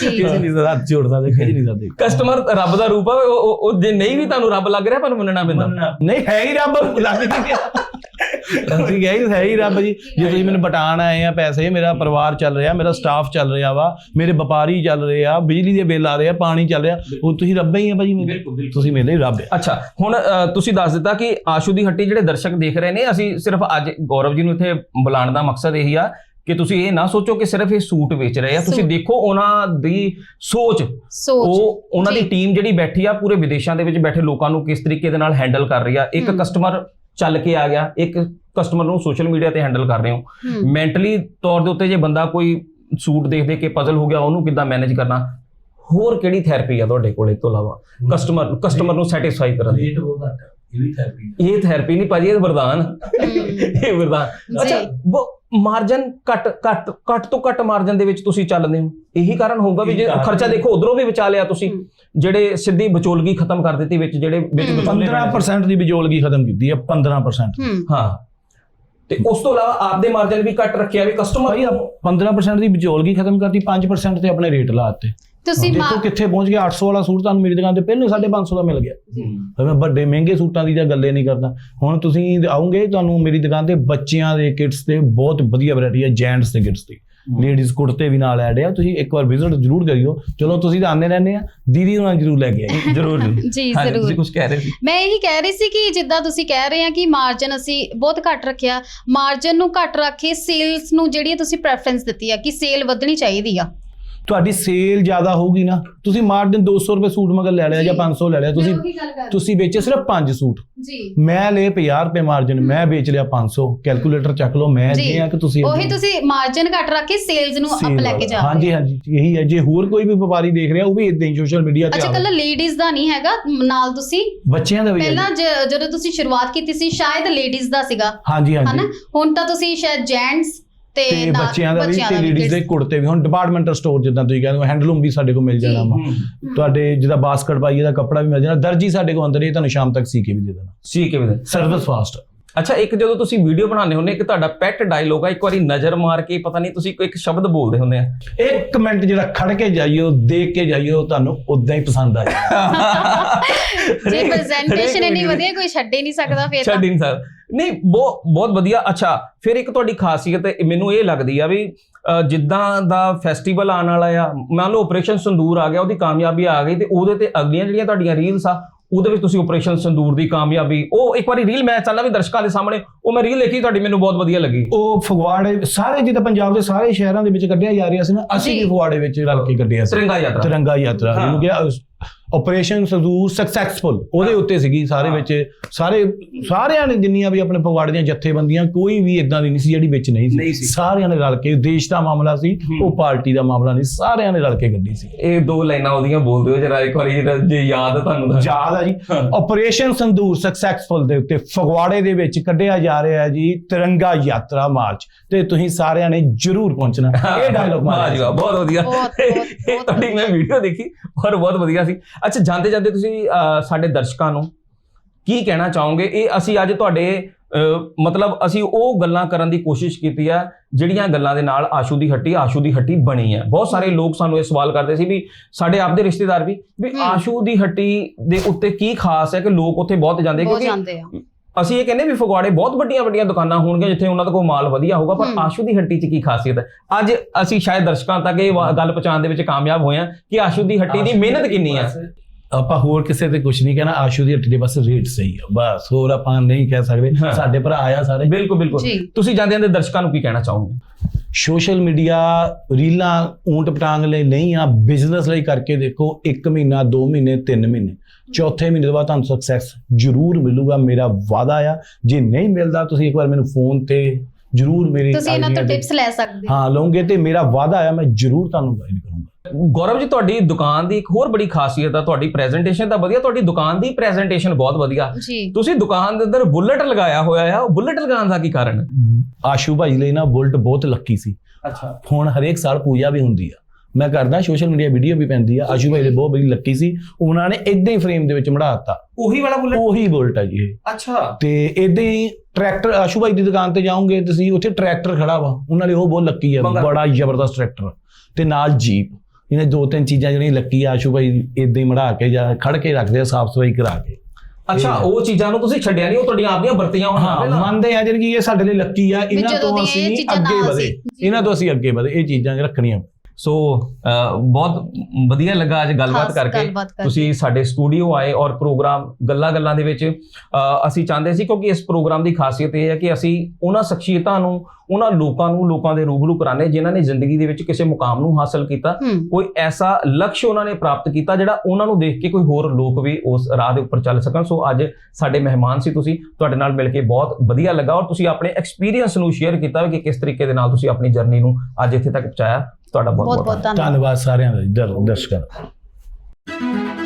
ਜੀ। ਖਿਜ ਨਹੀਂ ਹੱਥ ਜੋੜਦਾ ਖਿਜ ਨਹੀਂ ਸਕਦੇ ਕਸਟਮਰ ਰੱਬ ਦਾ ਰੂਪ ਆ ਉਹ- ਉਹ ਜੇ ਨਹੀਂ ਵੀ ਤੁਹਾਨੂੰ ਰੱਬ ਲੱਗ ਰਿਹਾ ਪਰ ਮੰਨਣਾ ਪੈਂਦਾ। ਨਹੀਂ ਹੈ ਹੀ ਰੱਬ। ਲੱਗ ਨਹੀਂ ਅਸੀਂ ਗਏ ਹੈ ਹੀ ਰੱਬ ਜੀ। ਜੇ ਤੁਸੀਂ ਮੈਨੂੰ ਬਟਾਣ ਆਏ ਆ ਪੈਸੇ ਮੇਰਾ ਪਰਿਵਾਰ ਚੱਲ ਰਿਹਾ ਮੇਰਾ ਸਟਾਫ ਚੱਲ ਰਿਹਾ ਵਾ ਮੇਰੇ ਵਪਾਰੀ ਚੱਲ ਰਹੇ ਆ ਬਿਜਲੀ ਦੇ ਬਿੱਲ ਆ ਰਹੇ ਆ ਪਾਣੀ ਚੱਲ ਰਿਹਾ ਉਹ ਤੁਸੀਂ ਰੱਬ ਹੀ ਆ ਭਾਜੀ ਮੇਰੇ। ਤੁਸੀਂ ਮੇਰੇ ਰੱਬ ਆ। ਅੱਛਾ ਹੁਣ ਤੁਸੀਂ ਦੱਸ ਦਿੱਤਾ ਕਿ ਆਸ਼ੂ ਦੀ ਹੱਟੀ ਜਿਹੜੇ ਦਰਸ਼ਕ ਦੇਖ ਰਹੇ ਨੇ ਅਸੀਂ ਸਿਰਫ ਅੱਜ ਗੌਰਵ ਜੀ ਨੂੰ ਇੱਥੇ ਬੁਲਾਉਣ ਦਾ ਮਕਸਦ ਇਹੀ ਆ ਕਿ ਤੁਸੀਂ ਇਹ ਨਾ ਸੋਚੋ ਕਿ ਸਿਰਫ ਇਹ ਸੂਟ ਵੇਚ ਰਹੇ ਆ। ਤੁਸੀਂ। ਦੇਖੋ ਉਹਨਾਂ ਦੀ ਸੋਚ। ਉਹ ਉਹਨਾਂ ਦੀ। ਟੀਮ ਜਿਹੜੀ ਬੈਠੀ ਆ ਪੂਰੇ ਵਿਦੇਸ਼ਾਂ ਦੇ ਵਿੱਚ ਬੈਠੇ ਲੋਕਾਂ ਨੂੰ ਕਿਸ ਤਰੀਕੇ ਦੇ ਨਾਲ ਹੈਂਡਲ ਕਰ ਰਹੀ ਆ। ਇੱਕ। ਕਸਟਮਰ ਚੱਲ ਕੇ ਆ ਗਿਆ। ਇੱਕ ਕਸਟਮਰ ਨੂੰ ਸੋਸ਼ਲ ਮੀਡੀਆ ਤੇ ਹੈਂਡਲ ਕਰ ਰਹੇ ਹੋ। ਮੈਂਟਲੀ ਤੌਰ ਦੇ ਉੱਤੇ ਜੇ ਬੰਦਾ ਕੋਈ ਸੂਟ ਦੇਖ ਦੇ ਕੇ ਪਜ਼ਲ ਹੋ ਗਿਆ ਉਹਨੂੰ ਕਿੱਦਾਂ ਮੈਨੇਜ ਕਰਨਾ? ਹੋਰ ਕਿਹੜੀ ਥੈਰੇਪੀ ਆ ਤੁਹਾਡੇ ਕੋਲ ਇਹ ਤੋਂ ਇਲਾਵਾ? ਕਸਟਮਰ ਕਸਟਮਰ ਨੂੰ ਸੈਟੀਸਫਾਈ ਕਰਨ ਦੀ। ਵੀ ਥੈਰੇਪੀ ਇਹ ਥੈਰੇਪੀ ਨਹੀਂ ਭਾਜੀ ਇਹ ਵਰਦਾਨ। ਇਹ ਵਰਦਾਨ। ਅੱਛਾ ਮਾਰਜਨ ਘੱਟ ਘੱਟ ਘੱਟ ਤੋਂ ਘੱਟ ਮਾਰਜਨ ਦੇ ਵਿੱਚ ਤੁਸੀਂ ਚੱਲਦੇ ਹੋ। ਇਹੀ ਕਾਰਨ ਹੋਊਗਾ ਵੀ ਜੇ ਖਰਚਾ ਦੇਖੋ ਉਧਰੋਂ ਵੀ ਬਚਾ ਲਿਆ ਤੁਸੀਂ। ਜਿਹੜੇ ਸਿੱਧੀ ਵਿਚੋਲਗੀ ਖਤਮ ਕਰ ਦਿੱਤੀ ਵਿੱਚ ਜਿਹੜੇ ਵਿੱਚ ਹਮ। ਵਿਚੋਲੇ ਬਣੇ ਸੀ। 15% ਦੀ ਬਿਜੋਲਗੀ ਖਤਮ ਕੀਤੀ ਆ 15% ਹੂੰ। ਹਾਂ। ਤੇ ਉਸ ਤੋਂ ਇਲਾਵਾ ਆਪਦੇ ਮਾਰਜਨ ਵੀ ਘੱਟ ਰੱਖਿਆ ਵੀ ਕਸਟਮਰ ਭਾਈ 15% ਦੀ ਬਿਜੋਲਗੀ ਖਤਮ ਕਰਤੀ 5% ਤੇ ਆਪਣੇ ਰੇਟ ਲਾਤੇ ਤੁਸੀਂ ਦੇਖੋ ਮਾ- ਕਿੱਥੇ ਪਹੁੰਚ ਗਿਆ 800 ਵਾਲਾ ਸੂਟ ਤੁਹਾਨੂੰ ਮੇਰੀ ਦੁਕਾਨ ਤੇ ਪਹਿਲੇ 550 ਦਾ ਮਿਲ ਗਿਆ। ਫਿਰ ਮੈਂ ਵੱਡੇ ਮਹਿੰਗੇ ਸੂਟਾਂ ਦੀ ਤਾਂ ਗੱਲੇ ਨਹੀਂ ਕਰਦਾ। ਹੁਣ ਤੁਸੀਂ ਆਉਂਗੇ ਤੁਹਾਨੂੰ ਮੇਰੀ ਦੁਕਾਨ ਤੇ ਬੱਚਿਆਂ ਦੇ ਕਿਡਸ ਤੇ ਬਹੁਤ ਵਧੀਆ ਵੈਰਾਈਟੀ ਹੈ ਜੈਂਟਸ ਦੇ ਕਿਡਸ ਦੀ ਲੇਡੀਜ਼ ਕੁੜਤੇ ਵੀ ਨਾਲ ਐਡ ਆ ਤੁਸੀਂ ਇੱਕ ਵਾਰ ਵਿਜ਼ਿਟ ਜ਼ਰੂਰ ਕਰਿਓ। ਚਲੋ ਤੁਸੀਂ ਤਾਂ ਆਉਂਦੇ ਰਹਿੰਦੇ ਆ ਦੀਦੀ ਉਹਨਾਂ ਨੂੰ ਜ਼ਰੂਰ ਲੈ ਕੇ ਆਇਓ ਜ਼ਰੂਰ ਜੀ ਜ਼ਰੂਰ ਤੁਸੀਂ ਕੁਝ ਕਹਿ ਰਹੇ ਸੀ? ਮੈਂ ਇਹੀ ਕਹਿ ਰਹੀ ਸੀ ਕਿ ਜਿੱਦਾਂ ਤੁਸੀਂ ਕਹਿ ਰਹੇ ਆ ਕਿ ਮਾਰਜਨ ਅਸੀਂ ਬਹੁਤ ਘੱਟ ਰੱਖਿਆ ਮਾਰਜਨ ਨੂੰ ਘੱਟ ਰੱਖ ਕੇ ਸੇਲਸ ਨੂੰ ਜਿਹੜੀ ਤੁਸੀਂ ਪ੍ਰੈਫਰੈਂਸ ਦਿੱਤੀ ਆ ਕਿ ਸੇਲ ਵਧਣੀ ਚਾਹੀਦੀ ਆ। ਤੁਹਾਡੀ ਸੇਲ ਜ਼ਿਆਦਾ ਹੋਊਗੀ ਨਾ। ਤੁਸੀਂ ਮਾਰਜਨ 200 ਰੁਪਏ ਸੂਟ ਮਗਰ ਲੈ ਲਿਆ ਜਾਂ ਜੀ। 500 ਲੈ ਲਿਆ। ਤੁਸੀਂ ਤੁਸੀਂ ਵੇਚੇ ਸਿਰਫ 5 ਸੂਟ। ਜੀ। ਮੈਂ ਲਏ 50 ਰੁਪਏ ਮਾਰਜਨ ਮੈਂ ਵੇਚ ਲਿਆ 500 ਕੈਲਕੂਲੇਟਰ ਚੱਕ ਲਓ ਮੈਂ। ਇਹ ਆ ਕਿ ਤੁਸੀਂ ਉਹੀ ਤੁਸੀਂ ਮਾਰਜਨ ਘੱਟ ਰੱਖ ਕੇ ਸੇਲਸ ਨੂੰ ਅਪ ਲੈ ਕੇ ਜਾ ਹਾਂਜੀ। ਹਾਂਜੀ ਇਹੀ ਹੈ। ਜੇ ਹੋਰ ਕੋਈ ਵੀ ਵਪਾਰੀ ਦੇਖ ਰਿਹਾ ਉਹ ਵੀ ਇਦਾਂ ਹੀ ਸੋਸ਼ਲ ਮੀਡੀਆ ਤੇ ਅੱਛਾ ਕੱਲਾ ਲੇਡੀਜ਼ ਦਾ ਨਹੀਂ ਹੈਗਾ ਨਾਲ ਤੁਸੀਂ ਬੱਚਿਆਂ ਦਾ ਵੀ। ਪਹਿਲਾਂ ਜਦੋਂ ਤੁਸੀਂ ਸ਼ੁਰੂਆਤ ਕੀਤੀ ਸੀ ਸ਼ਾਇਦ ਲੇਡੀਜ਼ ਦਾ ਸੀਗਾ। ਹਾਂਜੀ ਹਾਂਜੀ। ਹੁਣ ਤਾਂ ਤੁਸੀਂ ਸ਼ਾਇਦ ਜੈਂਟਸ ਤੇ ਬੱਚਿਆਂ ਦਾ ਵੀ ਤੇ ਵੀ ਲੇਡੀਜ਼ ਦੇ। ਕੁੜਤੇ ਵੀ। ਹੁਣ ਡਿਪਾਰਟਮੈਂਟਲ ਸਟੋਰ ਜਿੱਦਾਂ ਤੁਸੀਂ ਕਹਿੰਦੇ ਹੋ ਹੈਂਡਲੂਮ ਵੀ ਸਾਡੇ ਕੋਲ ਮਿਲ ਜਾਣਾ ਵਾ। ਤੁਹਾਡੇ ਜਿਹਦਾ ਬਾਸਕਟ ਪਾਈਏ ਦਾ ਕੱਪੜਾ ਵੀ ਮਿਲ ਜਾਣਾ। ਦਰਜੀ ਸਾਡੇ ਕੋਲ ਅੰਦਰ ਹੀ ਤੁਹਾਨੂੰ ਸ਼ਾਮ ਤੱਕ ਸੀ ਕੇ ਵੀ ਦੇ ਦੇਣਾ। ਸੀ ਕਿਵੇਂ ਦੇ। ਸਰਵਿਸ ਫਾਸਟ ਅੱਛਾ ਇੱਕ ਜਦੋਂ ਤੁਸੀਂ ਵੀਡੀਓ ਬਣਾਉਂਦੇ ਹੁੰਦੇ ਇੱਕ ਤੁਹਾਡਾ ਪੈਟ ਡਾਇਲੋਗ ਆ ਇੱਕ ਵਾਰੀ ਨਜ਼ਰ ਮਾਰ ਕੇ ਪਤਾ ਨਹੀਂ ਤੁਸੀਂ ਕੋਈ ਇੱਕ ਸ਼ਬਦ ਬੋਲਦੇ ਹੁੰਦੇ ਆ। ਇੱਕ ਮਿੰਟ ਜਿਹੜਾ ਖੜ ਕੇ ਜਾਈਓ ਦੇਖ ਕੇ ਜਾਈਓ ਤੁਹਾਨੂੰ ਉਦਾਂ ਹੀ ਪਸੰਦ ਆ ਜਾਏ ਜੇ ਪ੍ਰੈਜੈਂਟੇਸ਼ਨ ਇੰਨੀ ਵਧੀਆ ਕੋਈ ਛੱਡ ਹੀ ਨਹੀਂ ਸਕਦਾ ਫੇਰ ਛੱਡ ਨਹੀਂ ਸਰ ਨਹੀਂ ਬਹੁਤ ਬਹੁਤ ਵਧੀਆ। ਅੱਛਾ ਫਿਰ ਇੱਕ ਤੁਹਾਡੀ ਖਾਸੀਅਤ ਮੈਨੂੰ ਇਹ ਲੱਗਦੀ ਆ ਵੀ ਜਿੱਦਾਂ ਦਾ ਫੈਸਟੀਵਲ ਆਉਣ ਵਾਲਾ ਆ ਮੰਨ ਲਓ ਆਪਰੇਸ਼ਨ ਸੰਦੂਰ ਆ ਗਿਆ ਉਹਦੀ ਕਾਮਯਾਬੀ ਆ ਗਈ ਤੇ ਉਹਦੇ ਤੇ ਅਗਲੀਆਂ ਜਿਹੜੀਆਂ ਤੁਹਾਡੀਆਂ ਰੀਲਸ ਆ ਉਹਦੇ ਵਿੱਚ ਤੁਸੀਂ ਆਪਰੇਸ਼ਨ ਸੰਦੂਰ ਦੀ ਕਾਮਯਾਬੀ ਉਹ ਇੱਕ ਵਾਰੀ ਰੀਲ ਮੈਂ ਚੱਲਣਾ ਵੀ ਦਰਸ਼ਕਾਂ ਦੇ ਸਾਹਮਣੇ ਉਹ ਮੈਂ ਰੀਲ ਦੇਖੀ ਤੁਹਾਡੀ ਮੈਨੂੰ ਬਹੁਤ ਵਧੀਆ ਲੱਗੀ ਉਹ ਫਗਵਾੜੇ ਸਾਰੇ ਜਿੱਦਾਂ ਪੰਜਾਬ ਦੇ ਸਾਰੇ ਸ਼ਹਿਰਾਂ ਦੇ ਵਿੱਚ ਕੱਢਿਆ ਜਾ ਰਿਹਾ ਸੀ ਨਾ ਅਸੀਂ। ਵੀ ਫਗਵਾੜੇ ਵਿੱਚ ਰਲ ਕੇ ਕੱਢਿਆ ਸੀ ਤਿਰੰਗਾ ਯਾਤਰਾ ਤਿਰੰਗਾ ਯਾਤਰਾ। ਜਿਹਨੂੰ ਕਿਹਾ ਆਪਰੇਸ਼ਨ ਸੰਦੂਰ ਸਕਸੈਸਫੁਲ ਉਹਦੇ ਹਾਂ। ਉੱਤੇ ਸੀਗੀ ਸਾਰੇ ਹਾਂ। ਵਿੱਚ ਸਾਰੇ ਸਾਰਿਆਂ ਨੇ ਜਿੰਨੀਆਂ ਵੀ ਆਪਣੇ ਫਗਵਾੜੇ ਦੀਆਂ ਜਥੇਬੰਦੀਆਂ ਕੋਈ ਵੀ ਇਦਾਂ ਦੀ ਨਹੀਂ ਸੀ ਜਿਹੜੀ ਵਿੱਚ ਨਹੀਂ ਸੀ। ਸਾਰਿਆਂ ਨੇ ਰਲ ਕੇ ਦੇਸ਼ ਦਾ ਮਾਮਲਾ ਸੀ ਹੂੰ। ਉਹ ਪਾਰਟੀ ਦਾ ਮਾਮਲਾ ਨਹੀਂ ਸਾਰਿਆਂ ਨੇ ਰਲ ਕੇ ਗੱਡੀ ਸੀ। ਇਹ ਦੋ ਲਾਈਨਾਂ ਉਹਦੀਆਂ ਬੋਲ ਦਿਓ ਜਰਾ ਇੱਕ ਵਾਰੀ ਜਿਹੜਾ ਜੇ ਯਾਦ ਆ ਤੁਹਾਨੂੰ ਤਾਂ। ਯਾਦ ਆ ਜੀ। ਹਾਂ। ਆਪਰੇਸ਼ਨ ਸੰਦੂਰ ਸਕਸੈਸਫੁਲ ਦੇ ਉੱਤੇ ਫਗਵਾੜੇ ਦੇ ਵਿੱਚ ਕੱਢਿਆ ਜਾ ਰਿਹਾ ਹੈ ਜੀ ਤਿਰੰਗਾ ਯਾਤਰਾ ਮਾਰਚ। ਤੇ ਤੁਸੀਂ ਸਾਰਿਆਂ ਨੇ ਜ਼ਰੂਰ ਪਹੁੰਚਣਾ। ਇਹ ਡਾਇਲੌਗ ਵਾਹ, ਬਹੁਤ ਵਧੀਆ। ਬਹੁਤ- ਬਹੁਤ- ਇਹ ਤੁਹਾਡੀ ਮੈਂ ਵੀਡੀਓ ਦੇਖੀ ਔਰ ਬਹੁਤ ਵਧੀਆ ਸੀ। ਅੱਛਾ ਜਾਂਦੇ ਜਾਂਦੇ ਤੁਸੀਂ ਸਾਡੇ ਦਰਸ਼ਕਾਂ ਨੂੰ ਕੀ ਕਹਿਣਾ ਚਾਹੋਗੇ? ਇਹ ਅਸੀਂ ਅੱਜ ਤੁਹਾਡੇ ਮਤਲਬ ਅਸੀਂ ਉਹ ਗੱਲਾਂ ਕਰਨ ਦੀ ਕੋਸ਼ਿਸ਼ ਕੀਤੀ ਆ ਜਿਹੜੀਆਂ ਗੱਲਾਂ ਦੇ ਨਾਲ ਆਸ਼ੂ ਦੀ ਹੱਟੀ ਆਸ਼ੂ ਦੀ ਹੱਟੀ ਬਣੀ ਹੈ ਬਹੁਤ ਸਾਰੇ ਲੋਕ ਸਾਨੂੰ ਇਹ ਸਵਾਲ ਕਰਦੇ ਸੀ ਵੀ ਸਾਡੇ ਆਪਦੇ ਰਿਸ਼ਤੇਦਾਰ ਵੀ ਵੀ। ਆਸ਼ੂ ਦੀ ਹੱਟੀ ਦੇ ਉੱਤੇ ਕੀ ਖਾਸ ਹੈ ਕਿ ਲੋਕ ਉੱਥੇ ਬਹੁਤ ਜਾਂਦੇ? ਕਿਉਂਕਿ ਜਾਂਦੇ ਆ। ਅਸੀਂ ਇਹ ਕਹਿੰਦੇ ਵੀ ਫਗਵਾੜੇ ਬਹੁਤ ਵੱਡੀਆਂ ਵੱਡੀਆਂ ਦੁਕਾਨਾਂ ਹੋਣਗੀਆਂ ਜਿੱਥੇ ਉਹਨਾਂ ਦਾ ਕੋਈ ਮਾਲ ਵਧੀਆ ਹੋਊਗਾ ਪਰ। ਆਸ਼ੂ ਦੀ ਹੱਟੀ 'ਚ ਕੀ ਖਾਸੀਅਤ ਹੈ ਅੱਜ ਅਸੀਂ ਸ਼ਾਇਦ ਦਰਸ਼ਕਾਂ ਤੱਕ ਇਹ ਗੱਲ ਪਹੁੰਚਾਉਣ ਦੇ ਵਿੱਚ ਕਾਮਯਾਬ ਹੋਏ ਹਾਂ ਕਿ ਆਸ਼ੂ ਦੀ ਹੱਟੀ ਦੀ ਮਿਹਨਤ ਕਿੰਨੀ ਹੈ ਆਪਾਂ ਹੋਰ ਕਿਸੇ ਤੇ ਕੁਝ ਨਹੀਂ ਕਹਿਣਾ ਆਸ਼ੂ ਦੀ ਹੱਟੀ ਦੇ ਬਸ ਰੇਟ ਸਹੀ ਆ। ਬਸ ਹੋਰ ਆਪਾਂ ਨਹੀਂ ਕਹਿ ਸਕਦੇ। ਸਾਡੇ ਭਰਾ ਆ ਸਾਰੇ। ਬਿਲਕੁਲ ਬਿਲਕੁਲ। ਜੀ। ਤੁਸੀਂ ਜਾਂਦੇ ਜਾਂਦੇ ਦਰਸ਼ਕਾਂ ਨੂੰ ਕੀ ਕਹਿਣਾ ਚਾਹੋਗੇ? ਸੋਸ਼ਲ ਮੀਡੀਆ ਰੀਲਾਂ ਊਂਟ ਪਟਾਂਗ ਲਈ ਨਹੀਂ ਆ। ਬਿਜ਼ਨਸ ਲਈ ਕਰਕੇ ਦੇਖੋ 1 ਮਹੀਨਾ 2 ਮਹੀਨੇ 3 ਮਹੀਨੇ। ਚੌਥੇ ਮਹੀਨੇ ਤੋਂ ਬਾਅਦ ਤੁਹਾਨੂੰ ਸਕਸੈਸ ਜ਼ਰੂਰ ਮਿਲੂਗਾ। ਮੇਰਾ ਵਾਅਦਾ ਆ ਜੇ ਨਹੀਂ ਮਿਲਦਾ ਤੁਸੀਂ ਇੱਕ ਵਾਰ ਮੈਨੂੰ ਫੋਨ ਤੇ ਜ਼ਰੂਰ ਮੇਰੀ ਤੁਸੀਂ ਇਹਨਾਂ ਤੋਂ ਦੇ- ਟਿਪਸ ਲੈ ਸਕਦੇ ਹੋ। ਹਾਂ ਲਓਗੇ ਤੇ ਮੇਰਾ ਵਾਅਦਾ ਆ ਮੈਂ ਜ਼ਰੂਰ ਤੁਹਾਨੂੰ ਗਾਈਡ ਕਰੂੰਗਾ। ਗੌਰਵ ਜੀ ਤੁਹਾਡੀ ਦੁਕਾਨ ਦੀ ਇੱਕ ਹੋਰ ਬੜੀ ਖਾਸੀਅਤ ਆ ਤੁਹਾਡੀ ਪ੍ਰੈਜੈਂਟੇਸ਼ਨ ਤਾਂ ਵਧੀਆ ਤੁਹਾਡੀ ਦੁਕਾਨ ਦੀ ਪ੍ਰੈਜੈਂਟੇਸ਼ਨ ਬਹੁਤ ਵਧੀਆ। ਜੀ। ਤੁਸੀਂ ਦੁਕਾਨ ਦੇ ਅੰਦਰ ਬੁਲਟ ਲਗਾਇਆ ਹੋਇਆ ਆ ਉਹ ਬੁਲਟ ਲਗਾਉਣ ਦਾ ਕੀ ਕਾਰਨ? ਆਸ਼ੂ ਭਾਈ ਲਈ ਨਾ ਬੁਲਟ ਬਹੁਤ ਲੱਕੀ ਸੀ। ਅੱਛਾ। ਹੁਣ ਹਰੇਕ ਸਾਲ ਪੂਜਾ ਵੀ ਹੁੰਦੀ ਆ। ਮੈਂ ਕਰਦਾ ਸੋਸ਼ਲ ਮੀਡੀਆ ਵੀਡੀਓ ਵੀ ਪੈਂਦੀ ਆ ਆਸ਼ੂ ਭਾਈ ਦੇ ਬਹੁਤ ਬੜੀ ਲੱਕੀ ਸੀ। ਉਹਨਾਂ ਨੇ ਇਦਾਂ ਹੀ ਫਰੇਮ ਦੇ ਵਿੱਚ ਮੜਾ ਦਿੱਤਾ। ਉਹੀ ਵਾਲਾ ਬੁਲਟ? ਉਹੀ ਬੁਲਟ ਆ ਜੀ ਇਹ। ਅੱਛਾ। ਤੇ ਇਦਾਂ ਹੀ ਟਰੈਕਟਰ ਆਸ਼ੂ ਭਾਈ ਦੀ ਦੁਕਾਨ ਤੇ ਜਾਓਗੇ ਤੁਸੀਂ ਉੱਥੇ ਟਰੈਕਟਰ ਖੜਾ ਵਾ। ਉਹਨਾਂ ਲਈ ਉਹ ਬਹੁਤ ਲੱਕੀ ਆ ਬੜਾ ਜ਼ਬਰਦਸਤ ਟਰੈਕਟਰ ਤੇ ਨਾਲ ਜੀਪ ਇਹਨੇ ਦੋ ਤਿੰਨ ਚੀਜ਼ਾਂ ਜਿਹੜੀਆਂ ਲੱਕੀ ਆ ਆਸ਼ੂ ਭਾਈ ਇਦਾਂ ਹੀ ਮੜਾ ਕੇ ਜਾਂ ਖੜ ਕੇ ਰੱਖਦੇ ਆ ਸਾਫ਼ ਸਫ਼ਾਈ ਕਰਾ ਕੇ ਅੱਛਾ ਉਹ ਚੀਜ਼ਾਂ ਨੂੰ ਤੁਸੀਂ ਛੱਡਿਆ ਨਹੀਂ ਉਹ ਤੁਹਾਡੀਆਂ ਆਪਦੀਆਂ ਵਰਤੀਆਂ ਹਾਂ। ਮੰਨਦੇ ਆ ਜਿਹੜੀ ਕਿ ਇਹ ਸਾਡੇ ਲਈ ਲੱਕੀ ਆ ਇਹਨਾਂ ਤੋਂ ਅਸੀਂ ਅੱਗੇ ਵਧੇ। ਇਹਨਾਂ ਤੋਂ ਅਸੀਂ ਅੱਗੇ ਵਧੇ ਇਹ ਚੀਜ਼ਾਂ ਰੱਖਣੀਆਂ ਸੋ ਬਹੁਤ ਵਧੀਆ ਲੱਗਾ ਅੱਜ ਗੱਲਬਾਤ ਕਰਕੇ। ਤੁਸੀਂ ਸਾਡੇ ਸਟੂਡੀਓ ਆਏ ਔਰ ਪ੍ਰੋਗਰਾਮ ਗੱਲਾਂ ਗੱਲਾਂ ਦੇ ਵਿੱਚ ਅਸੀਂ ਚਾਹੁੰਦੇ ਸੀ ਕਿਉਂਕਿ ਇਸ ਪ੍ਰੋਗਰਾਮ ਦੀ ਖਾਸੀਅਤ ਇਹ ਹੈ ਕਿ ਅਸੀਂ ਉਹਨਾਂ ਸ਼ਖਸੀਅਤਾਂ ਨੂੰ ਉਹਨਾਂ ਲੋਕਾਂ ਨੂੰ ਲੋਕਾਂ ਦੇ ਰੂਬਰੂ ਕਰਾਣੇ ਜਿਨ੍ਹਾਂ ਨੇ ਜ਼ਿੰਦਗੀ ਦੇ ਵਿੱਚ ਕਿਸੇ ਮੁਕਾਮ ਨੂੰ ਹਾਸਲ ਕੀਤਾ। ਕੋਈ ਐਸਾ ਲਕਸ਼ ਉਹਨਾਂ ਨੇ ਪ੍ਰਾਪਤ ਕੀਤਾ ਜਿਹੜਾ ਉਹਨਾਂ ਨੂੰ ਦੇਖ ਕੇ ਕੋਈ ਹੋਰ ਲੋਕ ਵੀ ਉਸ ਰਾਹ ਦੇ ਉੱਪਰ ਚੱਲ ਸਕਣ। ਸੋ ਅੱਜ ਸਾਡੇ ਮਹਿਮਾਨ ਸੀ ਤੁਸੀਂ ਤੁਹਾਡੇ ਨਾਲ ਮਿਲ ਕੇ ਬਹੁਤ ਵਧੀਆ ਲੱਗਾ ਔਰ ਤੁਸੀਂ ਆਪਣੇ ਐਕਸਪੀਰੀਅੰਸ ਨੂੰ ਸ਼ੇਅਰ ਕੀਤਾ ਕਿ ਕਿਸ ਤਰੀਕੇ ਦੇ ਨਾਲ ਤੁਸੀਂ ਆਪਣੀ ਜਰਨੀ ਨੂੰ ਅੱਜ ਇੱਥੇ ਤੱਕ ਪਹੁੰਚਾਇਆ। ਤੁਹਾਡਾ ਬਹੁਤ ਬਹੁਤ ਧੰਨਵਾਦ। ਧੰਨਵਾਦ ਸਾਰਿਆਂ ਦਾ ਜੀ, ਦਰ- ਦਰਸ਼ਕਾਂ ਦਾ।